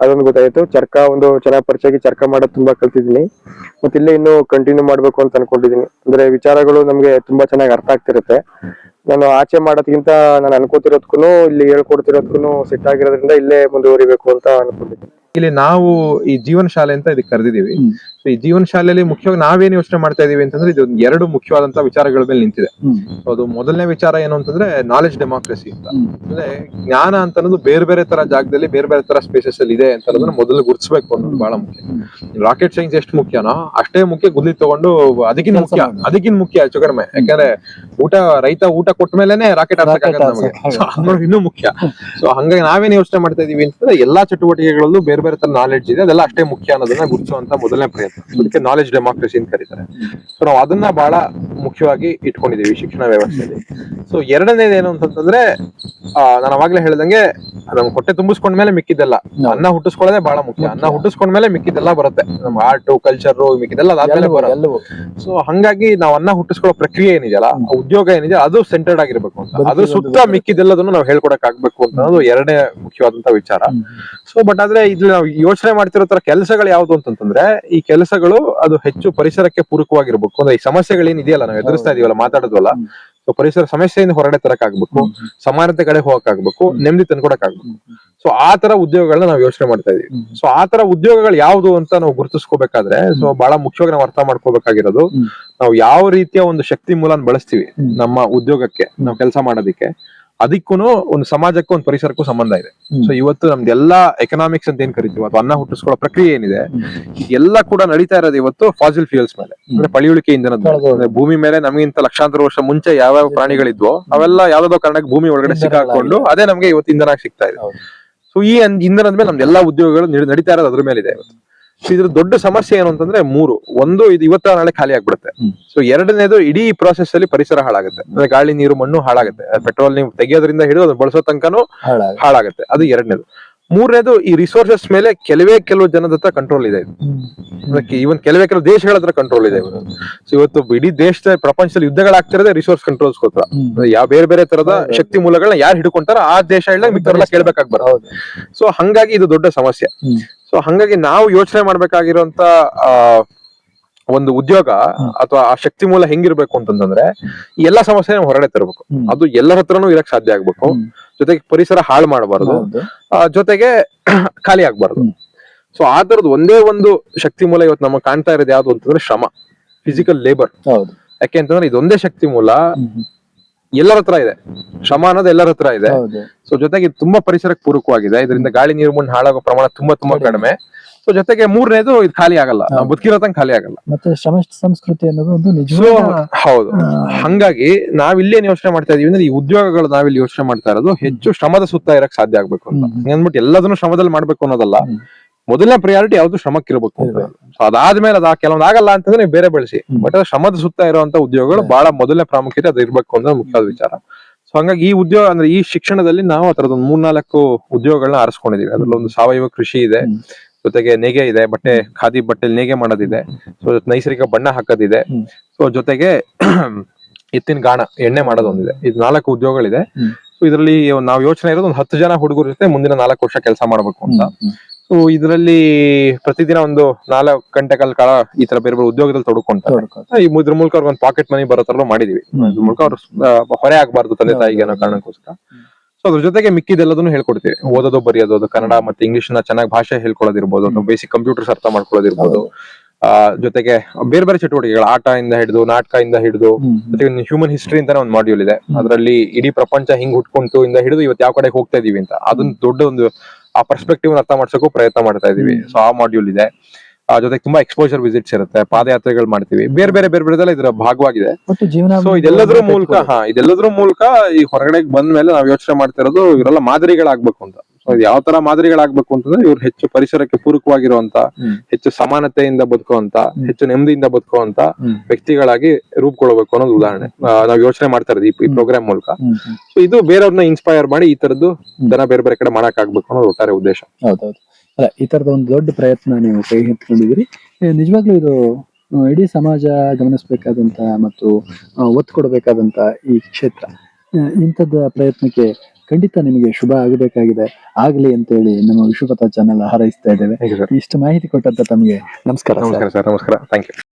ಅದೊಂದು ಗೊತ್ತಾಯ್ತು. ಚರ್ಕ ಒಂದು ಚೆನ್ನಾಗಿ ಪರಿಚಯ ಆಗಿ ಚರ್ಕ ಮಾಡೋದು ತುಂಬಾ ಕಲ್ತಿದ್ದೀನಿ. ಮತ್ತೆ ಇಲ್ಲೇ ಇನ್ನು ಕಂಟಿನ್ಯೂ ಮಾಡ್ಬೇಕು ಅಂತ ಅನ್ಕೊಂಡಿದೀನಿ ಅಂದ್ರೆ ವಿಚಾರಗಳು ನಮ್ಗೆ ತುಂಬಾ ಚೆನ್ನಾಗಿ ಅರ್ಥ ಆಗ್ತಿರುತ್ತೆ. ನಾನು ಆಚೆ ಮಾಡೋದ್ಕಿಂತ ನಾನು ಅನ್ಕೋತಿರೋದ್ಕು ಇಲ್ಲಿ ಹೇಳ್ಕೊಡ್ತಿರೋದ್ಕು ಸೆಟ್ ಆಗಿರೋದ್ರಿಂದ ಇಲ್ಲೇ ಮುಂದುವರಿಬೇಕು ಅಂತ ಅನ್ಕೊಂಡಿದ್ದೀನಿ. ಇಲ್ಲಿ ನಾವು ಈ ಜೀವನ ಶಾಲೆ ಅಂತ ಇದಕ್ಕೆ ಕರೆದಿದ್ದೀವಿ. ಸೊ ಈ ಜೀವನ ಶಾಲೆಯಲ್ಲಿ ಮುಖ್ಯವಾಗಿ ನಾವೇನು ಯೋಚನೆ ಮಾಡ್ತಾ ಇದೀವಿ ಅಂತಂದ್ರೆ ಇದು ಎರಡು ಮುಖ್ಯವಾದಂತಹ ವಿಚಾರಗಳ ಮೇಲೆ ನಿಂತಿದೆ. ಅದು ಮೊದಲನೇ ವಿಚಾರ ಏನು ಅಂತಂದ್ರೆ ನಾಲೆಜ್ ಡೆಮಾಕ್ರಸಿ ಅಂತ. ಅಂದ್ರೆ ಜ್ಞಾನ ಅಂತ ಅನ್ನೋದು ಬೇರೆ ಬೇರೆ ತರ ಜಾಗದಲ್ಲಿ ಬೇರೆ ಬೇರೆ ತರ ಸ್ಪೇಸಸ್ ಅಲ್ಲಿ ಇದೆ ಅಂತ ಅನ್ನೋದನ್ನ ಮೊದಲು ಗುರುತಿಸಬೇಕು ಅನ್ನೋದು ಬಹಳ ಮುಖ್ಯ. ರಾಕೆಟ್ ಸೈನ್ಸ್ ಎಷ್ಟು ಮುಖ್ಯನೋ ಅಷ್ಟೇ ಮುಖ್ಯ ಗುದ್ಲಿ ತಗೊಂಡು ಅದಕ್ಕಿಂತ ಮುಖ್ಯ. ಅದಕ್ಕಿಂತ ಮುಖ್ಯ ಹೆಚ್ಚು ಕಡಿಮೆ. ಯಾಕಂದ್ರೆ ಊಟ ರೈತ ಊಟ ಕೊಟ್ಟ ಮೇಲೆನೆ ರಾಕೆಟ್ ನಮಗೆ. ಇನ್ನೂ ಮುಖ್ಯ. ಸೊ ಹಂಗಾಗಿ ನಾವೇನ್ ಯೋಚನೆ ಮಾಡ್ತಾ ಇದೀವಿ ಅಂತಂದ್ರೆ ಎಲ್ಲಾ ಚಟುವಟಿಕೆಗಳಲ್ಲೂ ಬೇರೆ ಬೇರೆ ತರ ನಾಲೆಡ್ಜ್ ಇದೆ. ಅದೆಲ್ಲ ಅಷ್ಟೇ ಮುಖ್ಯ ಅನ್ನೋದನ್ನ ಗುರುತಿಸುವಂತ ಮೊದಲನೇ ಪ್ರಯತ್ನ. ಅದಕ್ಕೆ ನಾಲೆಡ್ಜ್ ಡೆಮಾಕ್ರಸಿ ಅಂತ ಕರೀತಾರೆ. ಸೊ ನಾವು ಅದನ್ನ ಬಹಳ ಮುಖ್ಯವಾಗಿ ಇಟ್ಕೊಂಡಿದೀವಿ ಶಿಕ್ಷಣ ವ್ಯವಸ್ಥೆಯಲ್ಲಿ. ಸೊ ಎರಡನೇದೇನು ಏನು ಅಂತಂದ್ರೆ ಆ, ನಾನು ಅವಾಗ್ಲೇ ಹೇಳ್ದಂಗೆ ನಮ್ ಹೊಟ್ಟೆ ತುಂಬಿಸ್ಕೊಂಡ್ಮೇಲೆ ಮಿಕ್ಕಿದ್ದೆಲ್ಲ. ಅನ್ನ ಹುಟ್ಟಿಸ್ಕೊಳ್ಳೋದೇ ಬಹಳ ಮುಖ್ಯ. ಅನ್ನ ಹುಟ್ಟಿಸ್ಕೊಂಡ್ಮೇಲೆ ಮಿಕ್ಕಿದ್ದೆಲ್ಲ ಬರುತ್ತೆ. ನಮ್ ಆರ್ಟ್ ಕಲ್ಚರ್ ಮಿಕ್ಕಿದ್ದೆಲ್ಲ ಅದಾದ್ಮೇಲೆ ಎಲ್ಲವೂ ಸೊ ಹಂಗಾಗಿ ನಾವ್ ಅನ್ನ ಹುಟ್ಟಿಸ್ಕೊಳ್ಳೋ ಪ್ರಕ್ರಿಯೆ ಏನಿದೆಯಲ್ಲ ಉದ್ಯೋಗ ಏನಿದೆ ಅದು ಸೆಂಟರ್ಡ್ ಆಗಿರ್ಬೇಕು ಅಂತ. ಅದ್ರ ಸುತ್ತ ಮಿಕ್ಕಿದೆಲ್ಲದನ್ನು ನಾವು ಹೇಳ್ಕೊಡಕ್ ಆಗ್ಬೇಕು ಅಂತ ಅನ್ನೋದು ಎರಡನೇ ಮುಖ್ಯವಾದಂತ ವಿಚಾರ. ಸೊ ಬಟ್ ಆದ್ರೆ ಇಲ್ಲಿ ನಾವು ಯೋಚನೆ ಮಾಡ್ತಿರೋ ತರ ಕೆಲಸಗಳು ಯಾವ್ದು ಅಂತಂದ್ರೆ ಈ ಕೆಲಸಗಳು ಅದು ಹೆಚ್ಚು ಪರಿಸರಕ್ಕೆ ಪೂರಕವಾಗಿರ್ಬೇಕು. ಅಂದ್ರೆ ಈ ಸಮಸ್ಯೆಗಳೇನಿದೆಯಲ್ಲ ನಾವು ಎದುರಿಸ್ತಾ ಇದೀವಲ್ಲ ಮಾತಾಡೋದ್ವಲ್ಲ. ಸೊ ಪರಿಸರ ಸಮಸ್ಯೆಯಿಂದ ಹೊರಗಡೆ ತರಕ್ ಆಗ್ಬೇಕು ಸಮಾನತೆ ಕಡೆ ಹೋಗಕ್ ಆಗ್ಬೇಕು ನೆಮ್ಮದಿ ತಂದ್ಕೊಡಕ್ ಆಗ್ಬೇಕು ಸೊ ಆ ತರ ಉದ್ಯೋಗಗಳನ್ನ ನಾವು ಯೋಚನೆ ಮಾಡ್ತಾ ಇದೀವಿ. ಸೊ ಆ ತರ ಉದ್ಯೋಗಗಳು ಯಾವ್ದು ಅಂತ ನಾವು ಗುರುತಿಸ್ಕೋಬೇಕಾದ್ರೆ ಸೊ ಬಹಳ ಮುಖ್ಯವಾಗಿ ನಾವು ಅರ್ಥ ಮಾಡ್ಕೋಬೇಕಾಗಿರೋದು. ನಾವು ಯಾವ ರೀತಿಯ ಒಂದು ಶಕ್ತಿ ಮೂಲನ ಬಳಸ್ತೀವಿ ನಮ್ಮ ಉದ್ಯೋಗಕ್ಕೆ ನಾವು ಕೆಲಸ ಮಾಡೋದಿಕ್ಕೆ ಅದಕ್ಕೂ ಒಂದು ಸಮಾಜಕ್ಕೂ ಒಂದು ಪರಿಸರಕ್ಕೂ ಸಂಬಂಧ ಇದೆ. ಸೊ ಇವತ್ತು ನಮ್ದೆಲ್ಲಾ ಎಕನಾಮಿಕ್ಸ್ ಅಂತ ಏನ್ ಕರಿತೀವಿ ಅಥವಾ ಅನ್ನ ಹುಟ್ಟಿಸ್ಕೊಳ್ಳೋ ಪ್ರಕ್ರಿಯೆ ಏನಿದೆ. ಎಲ್ಲ ಕೂಡ ನಡೀತಾ ಇರೋದು ಇವತ್ತು ಫಾಸಿಲ್ ಫ್ಯೂಯಲ್ಸ್ ಮೇಲೆ ಅಂದ್ರೆ ಪಳಿಯುಳಿಕೆ ಇಂಧನದ ಮೇಲೆ. ಭೂಮಿ ಮೇಲೆ ನಮಗಿಂತ ಲಕ್ಷಾಂತರ ವರ್ಷ ಮುಂಚೆ ಯಾವ ಯಾವ ಪ್ರಾಣಿಗಳಿದ್ವೋ ಅವೆಲ್ಲ ಯಾವ್ದೋ ಕಾರಣಕ್ಕೆ ಭೂಮಿ ಒಳಗಡೆ. ಸಿಕ್ಕಾಕೊಂಡು ಅದೇ ನಮ್ಗೆ ಇವತ್ತು ಇಂಧನ ಸಿಗ್ತಾ ಇದೆ. ಸೊ ಈ ಇಂಧನದ ಮೇಲೆ ನಮ್ದು ಎಲ್ಲಾ ಉದ್ಯೋಗಗಳು ನಡಿ- ನಡೀತಾ ಇರೋದು ಅದ್ರ ಮೇಲೆ ಇದೆ ಇವತ್ತು ಇದ್ರ ದೊಡ್ಡ ಸಮಸ್ಯೆ ಏನು ಅಂತಂದ್ರೆ ಮೂರು ಒಂದು ಇದು ಇವತ್ತ ನಾಳೆ ಖಾಲಿ ಆಗ್ಬಿಡುತ್ತೆ. ಸೊ ಎರಡನೇದು ಇಡೀ ಪ್ರಾಸೆಸ್ ಅಲ್ಲಿ ಪರಿಸರ ಹಾಳಾಗುತ್ತೆ. ಅಂದ್ರೆ ಗಾಳಿ ನೀರು ಮಣ್ಣು ಹಾಳಾಗುತ್ತೆ. ಪೆಟ್ರೋಲ್ ನೀವು ತೆಗೆಯೋದ್ರಿಂದ ಹಿಡಿದು ಅದನ್ನ ಬಳಸೋ ತನಕನೂ ಹಾಳಾಗ ಹಾಳಾಗುತ್ತೆ. ಅದು ಎರಡನೇದು. ಮೂರನೇದು ಈ ರಿಸೋರ್ಸಸ್ ಮೇಲೆ ಕೆಲವೇ ಕೆಲವು ಜನದ ಹತ್ರ ಕಂಟ್ರೋಲ್ ಇದೆ ಇವನ್ ಕೆಲವೇ ಕೆಲವು ದೇಶಗಳ ಹತ್ರ ಕಂಟ್ರೋಲ್ ಇದೆ ಇವತ್ತು ಸೊ ಇವತ್ತು ಇಡೀ ದೇಶದ ಪ್ರಪಂಚದಲ್ಲಿ ಯುದ್ಧಗಳಾಗ್ತಿರೋದೇ ರಿಸೋರ್ಸ್ ಕಂಟ್ರೋಲ್ಸ್ ಕೊತ್ರ ಯಾವ ಬೇರೆ ಬೇರೆ ತರದ ಶಕ್ತಿ ಮೂಲಗಳನ್ನ ಯಾರು ಹಿಡ್ಕೊಂತಾರ ಆ ದೇಶ ಮಿಕ್ಕವರೆಲ್ಲ ಕೇಳ್ಬೇಕಾಗಿ ಬರುತ್ತೆ ಸೊ ಹಂಗಾಗಿ ಇದು ದೊಡ್ಡ ಸಮಸ್ಯೆ. ಸೊ ಹಂಗಾಗಿ ನಾವು ಯೋಚನೆ ಮಾಡ್ಬೇಕಾಗಿರೋಂತ ಆ ಒಂದು ಉದ್ಯೋಗ ಅಥವಾ ಆ ಶಕ್ತಿ ಮೂಲ ಹೆಂಗಿರ್ಬೇಕು ಅಂತಂದ್ರೆ ಈ ಎಲ್ಲಾ ಸಮಸ್ಯೆ ಹೊರಡೆ ಹೊರಗಡೆ ತರಬೇಕು. ಅದು ಎಲ್ಲರ ಹತ್ರನೂ ಇರಕ್ ಸಾಧ್ಯ ಆಗ್ಬೇಕು. ಜೊತೆಗೆ ಪರಿಸರ ಹಾಳು ಮಾಡಬಾರದು. ಜೊತೆಗೆ ಖಾಲಿ ಆಗ್ಬಾರ್ದು. ಸೊ ಆ ತರದ್ ಒಂದೇ ಒಂದು ಶಕ್ತಿ ಮೂಲ ಇವತ್ತು ನಮಗೆ ಕಾಣ್ತಾ ಇರೋದು ಯಾವ್ದು ಅಂತಂದ್ರೆ ಶ್ರಮ ಫಿಸಿಕಲ್ ಲೇಬರ್ ಯಾಕೆ ಅಂತಂದ್ರೆ ಇದೊಂದೇ ಶಕ್ತಿ ಮೂಲ. ಎಲ್ಲರ ಹತ್ರ ಇದೆ. ಶ್ರಮ ಅನ್ನೋದು ಎಲ್ಲರ ಹತ್ರ ಇದೆ. ಹೌದು. ಸೊ ಜೊತೆಗೆ ಇದು ತುಂಬಾ ಪರಿಸರಕ್ಕೆ ಪೂರಕವಾಗಿದೆ. ಇದರಿಂದ ಗಾಳಿ ನೀರು ಮಣ್ಣು ಹಾಳಾಗೋ ಪ್ರಮಾಣ ತುಂಬಾ ತುಂಬಾ ಕಡಿಮೆ. ಸೊ ಜೊತೆಗೆ ಮೂರನೇದು ಇದು ಖಾಲಿ ಆಗಲ್ಲ. ನಾವು ಬದುಕಿರೋ ತನಕ ಖಾಲಿ ಆಗಲ್ಲ. ಮತ್ತೆ ಶ್ರಮ ಸಂಸ್ಕೃತಿ ಅನ್ನೋದು ಒಂದು ಸೊ ನಿಜವಾದ ಹೌದು. ಹಂಗಾಗಿ ನಾವಿಲ್ಲೇನ್ ಯೋಚನೆ ಮಾಡ್ತಾ ಇದೀವಿ ಅಂದ್ರೆ ಈ ಉದ್ಯೋಗಗಳು ನಾವಿಲ್ಲಿ ಯೋಚನೆ ಮಾಡ್ತಾ ಇರೋದು ಹೆಚ್ಚು ಶ್ರಮದ ಸುತ್ತ ಇರಕ್ ಸಾಧ್ಯ ಆಗ್ಬೇಕು ಅಂತ. ಹ್ಮ್. ಅಂದ್ಬಿಟ್ಟು ಎಲ್ಲದನ್ನು ಶ್ರಮದಲ್ಲಿ ಮಾಡ್ಬೇಕು ಅನ್ನೋದಲ್ಲ. ಮೊದಲನೇ ಪ್ರಿಯಾರಿಟಿ ಯಾವ್ದು ಶ್ರಮಕ್ಕಿರ್ಬೇಕು ಸೊ ಅದಾದ್ಮೇಲೆ ಅದಾ ಕೆಲವೊಂದು ಆಗಲ್ಲ ಅಂತಂದ್ರೆ ನೀವು ಬೇರೆ ಬೆಳೆಸಿ. ಬಟ್ ಶ್ರಮದ ಸುತ್ತ ಇರುವಂತ ಉದ್ಯೋಗಗಳು ಬಹಳ ಮೊದಲನೇ ಪ್ರಾಮುಖ್ಯತೆ ಅದು ಇರ್ಬೇಕು ಅಂದ್ರೆ ಮುಖ್ಯವಾದ ವಿಚಾರ. ಸೊ ಹಂಗಾಗಿ ಈ ಉದ್ಯೋಗ ಅಂದ್ರೆ ಈ ಶಿಕ್ಷಣದಲ್ಲಿ ನಾವು ಆ ತರದೊಂದು ಮೂರ್ನಾಲ್ಕು ಉದ್ಯೋಗಗಳನ್ನ ಆರಿಸ್ಕೊಂಡಿದೀವಿ. ಅದ್ರಲ್ಲಿ ಒಂದು ಸಾವಯವ ಕೃಷಿ ಇದೆ. ಜೊತೆಗೆ ನೇಗೆ ಇದೆ ಬಟ್ಟೆ ಖಾದಿ ಬಟ್ಟೆ ನೇಗೆ ಮಾಡೋದಿದೆ. ಸೊ ನೈಸರ್ಗಿಕ ಬಣ್ಣ ಹಾಕೋದಿದೆ. ಸೊ ಜೊತೆಗೆ ಎತ್ತಿನ ಗಾಣ ಎಣ್ಣೆ ಮಾಡೋದೊಂದಿದೆ. ಇದು ನಾಲ್ಕು ಉದ್ಯೋಗಗಳಿದೆ. ಸೊ ಇದರಲ್ಲಿ ನಾವು ಯೋಚನೆ ಇರೋದು ಒಂದು ಹತ್ತು ಜನ ಹುಡುಗರ ಜೊತೆ ಮುಂದಿನ ನಾಲ್ಕು ವರ್ಷ ಕೆಲಸ ಮಾಡ್ಬೇಕು ಅಂತ. ಸೊ ಇದರಲ್ಲಿ ಪ್ರತಿದಿನ ಒಂದು ನಾಲ್ಕು ಗಂಟೆ ಕಾಲ ಈ ತರ ಬೇರೆ ಬೇರೆ ಉದ್ಯೋಗದಲ್ಲಿ ತೊಡ್ಕೊಂತಾರೆ. ಈ ಇದ್ರ ಮೂಲಕ ಅವ್ರಿಗೆ ಒಂದು ಪಾಕೆಟ್ ಮನಿ ಬರೋ ತರ ಮಾಡಿದೀವಿ. ಇದ್ರ ಮೂಲಕ ಅವ್ರು ಹೊರೆ ಆಗ್ಬಾರ್ದು ತಂದೆ ತಾಯಿಗೆ ಅನ್ನೋ ಕಾರಣಕ್ಕೋಸ್ಕರ. ಸೊ ಅದ್ರ ಜೊತೆಗೆ ಮಿಕ್ಕಿದೆಲ್ಲದನ್ನು ಹೇಳ್ಕೊಡ್ತೀವಿ. ಓದೋದು ಬರೆಯೋದು ಅದು ಕನ್ನಡ ಮತ್ತೆ ಇಂಗ್ಲಿಷ್ನ ಚೆನ್ನಾಗಿ ಭಾಷೆ ಹೇಳ್ಕೊಳ್ಳೋದಿರ್ಬೋದು ಬೇಸಿಕ್ ಕಂಪ್ಯೂಟರ್ಸ್ ಅರ್ಥ ಮಾಡ್ಕೊಳ್ಳೋದಿರ್ಬೋದು. ಆ ಜೊತೆಗೆ ಬೇರೆ ಬೇರೆ ಚಟುವಟಿಕೆಗಳು ಆಟ ಇಂದ ಹಿಡಿದು ನಾಟಕ ಇಂದ ಹಿಡಿದು ಮತ್ತೆ ಜೊತೆಗೆ ಹ್ಯೂಮನ್ ಹಿಸ್ಟ್ರಿ ಅಂತಾನೆ ಒಂದು ಮಾಡ್ಯೂಲ್ ಇದೆ. ಅದರಲ್ಲಿ ಇಡೀ ಪ್ರಪಂಚ ಹಿಂಗ್ ಹುಟ್ಕೊಂತು ಇಂದ ಹಿಡಿದು ಇವತ್ತು ಯಾವ ಕಡೆ ಹೋಗ್ತಾ ಇದೀವಿ ಅಂತ. ಅದೊಂದು ದೊಡ್ಡ ಒಂದು ಆ ಪರ್ಸ್ಪೆಕ್ಟಿವ್ ಅರ್ಥ ಮಾಡ್ಸೋಕ್ಕೂ ಪ್ರಯತ್ನ ಮಾಡ್ತಾ ಇದೀವಿ ಸೊ ಆ ಮಾಡ್ಯೂಲ್ ಇದೆ. ಆ ಜೊತೆಗೆ ತುಂಬಾ ಎಕ್ಸ್ಪೋಜರ್ ವಿಸಿಟ್ಸ್ ಇರುತ್ತೆ ಪಾದಯಾತ್ರೆಗಳು ಮಾಡ್ತೀವಿ. ಬೇರೆ ಬೇರೆ ಬೇರೆ ಬೇರೆದೆಲ್ಲ ಇದರ ಭಾಗವಾಗಿದೆ. ಸೊ ಇದೆಲ್ಲದ್ರ ಮೂಲಕ ಹಾ ಇದೆಲ್ಲದ್ರ ಮೂಲಕ ಈ ಹೊರಗಡೆ ಬಂದ ಮೇಲೆ ನಾವು ಯೋಚನೆ ಮಾಡ್ತಿರೋದು ಇವರೆಲ್ಲ ಮಾದರಿಗಳಾಗ್ಬೇಕು ಅಂತ. ಯಾವ ತರ ಮಾದರಿಗಳಾಗ್ಬೇಕು ಅಂತಂದ್ರೆ ಇವ್ರು ಹೆಚ್ಚು ಪರಿಸರಕ್ಕೆ ಪೂರಕವಾಗಿರುವಂತ. ಹೆಚ್ಚು ಸಮಾನತೆಯಿಂದ ಬದುಕುವಂತ. ಹೆಚ್ಚು ನೆಮ್ಮದಿಯಿಂದ ಬದುಕುವಂತ. ವ್ಯಕ್ತಿಗಳಾಗಿ ರೂಪುಕೊಳ್ಬೇಕು ಅನ್ನೋದು ಉದಾಹರಣೆ ನಾವು ಯೋಚನೆ ಮಾಡ್ತಾ ಇರೋದು ಈ- ಪ್ರೋಗ್ರಾಮ್ ಮೂಲಕ. ಸೊ ಇದು ಬೇರೆಯವ್ರನ್ನ ಇನ್ಸ್ಪೈರ್ ಮಾಡಿ ಈ ತರದ್ದು. ಜನ ಬೇರೆ ಬೇರೆ ಕಡೆ ಮಾಡಕ್ ಆಗ್ಬೇಕು ಅನ್ನೋದು ಒಟ್ಟಾರೆ ಉದ್ದೇಶ ಹೌದೌದು ಅಲ್ಲ ಈ ತರದ ಒಂದು ದೊಡ್ಡ ಪ್ರಯತ್ನ ನೀವು ಕೈ ಎತ್ಕೊಂಡಿದ್ದೀರಿ ನಿಜವಾಗ್ಲೂ ಇದು ಇಡೀ ಸಮಾಜ ಗಮನಿಸಬೇಕಾದಂತ ಮತ್ತು ಒತ್ತು ಕೊಡಬೇಕಾದಂತ ಈ ಕ್ಷೇತ್ರ ಇಂಥದ್ದ ಪ್ರಯತ್ನಕ್ಕೆ ಖಂಡಿತ ನಿಮಗೆ ಶುಭ ಆಗಬೇಕಾಗಿದೆ. ಆಗಲಿ ಅಂತ ಹೇಳಿ ನಮ್ಮ ವಿಶ್ವಪಥ ಚಾನೆಲ್ ಹಾರೈಸ್ತಾ ಇದ್ದೇವೆ. ಇಷ್ಟು ಮಾಹಿತಿ ಕೊಟ್ಟಂತ ತಮಗೆ ನಮಸ್ಕಾರ ನಮಸ್ಕಾರ ಸರ್ ನಮಸ್ಕಾರ. Thank you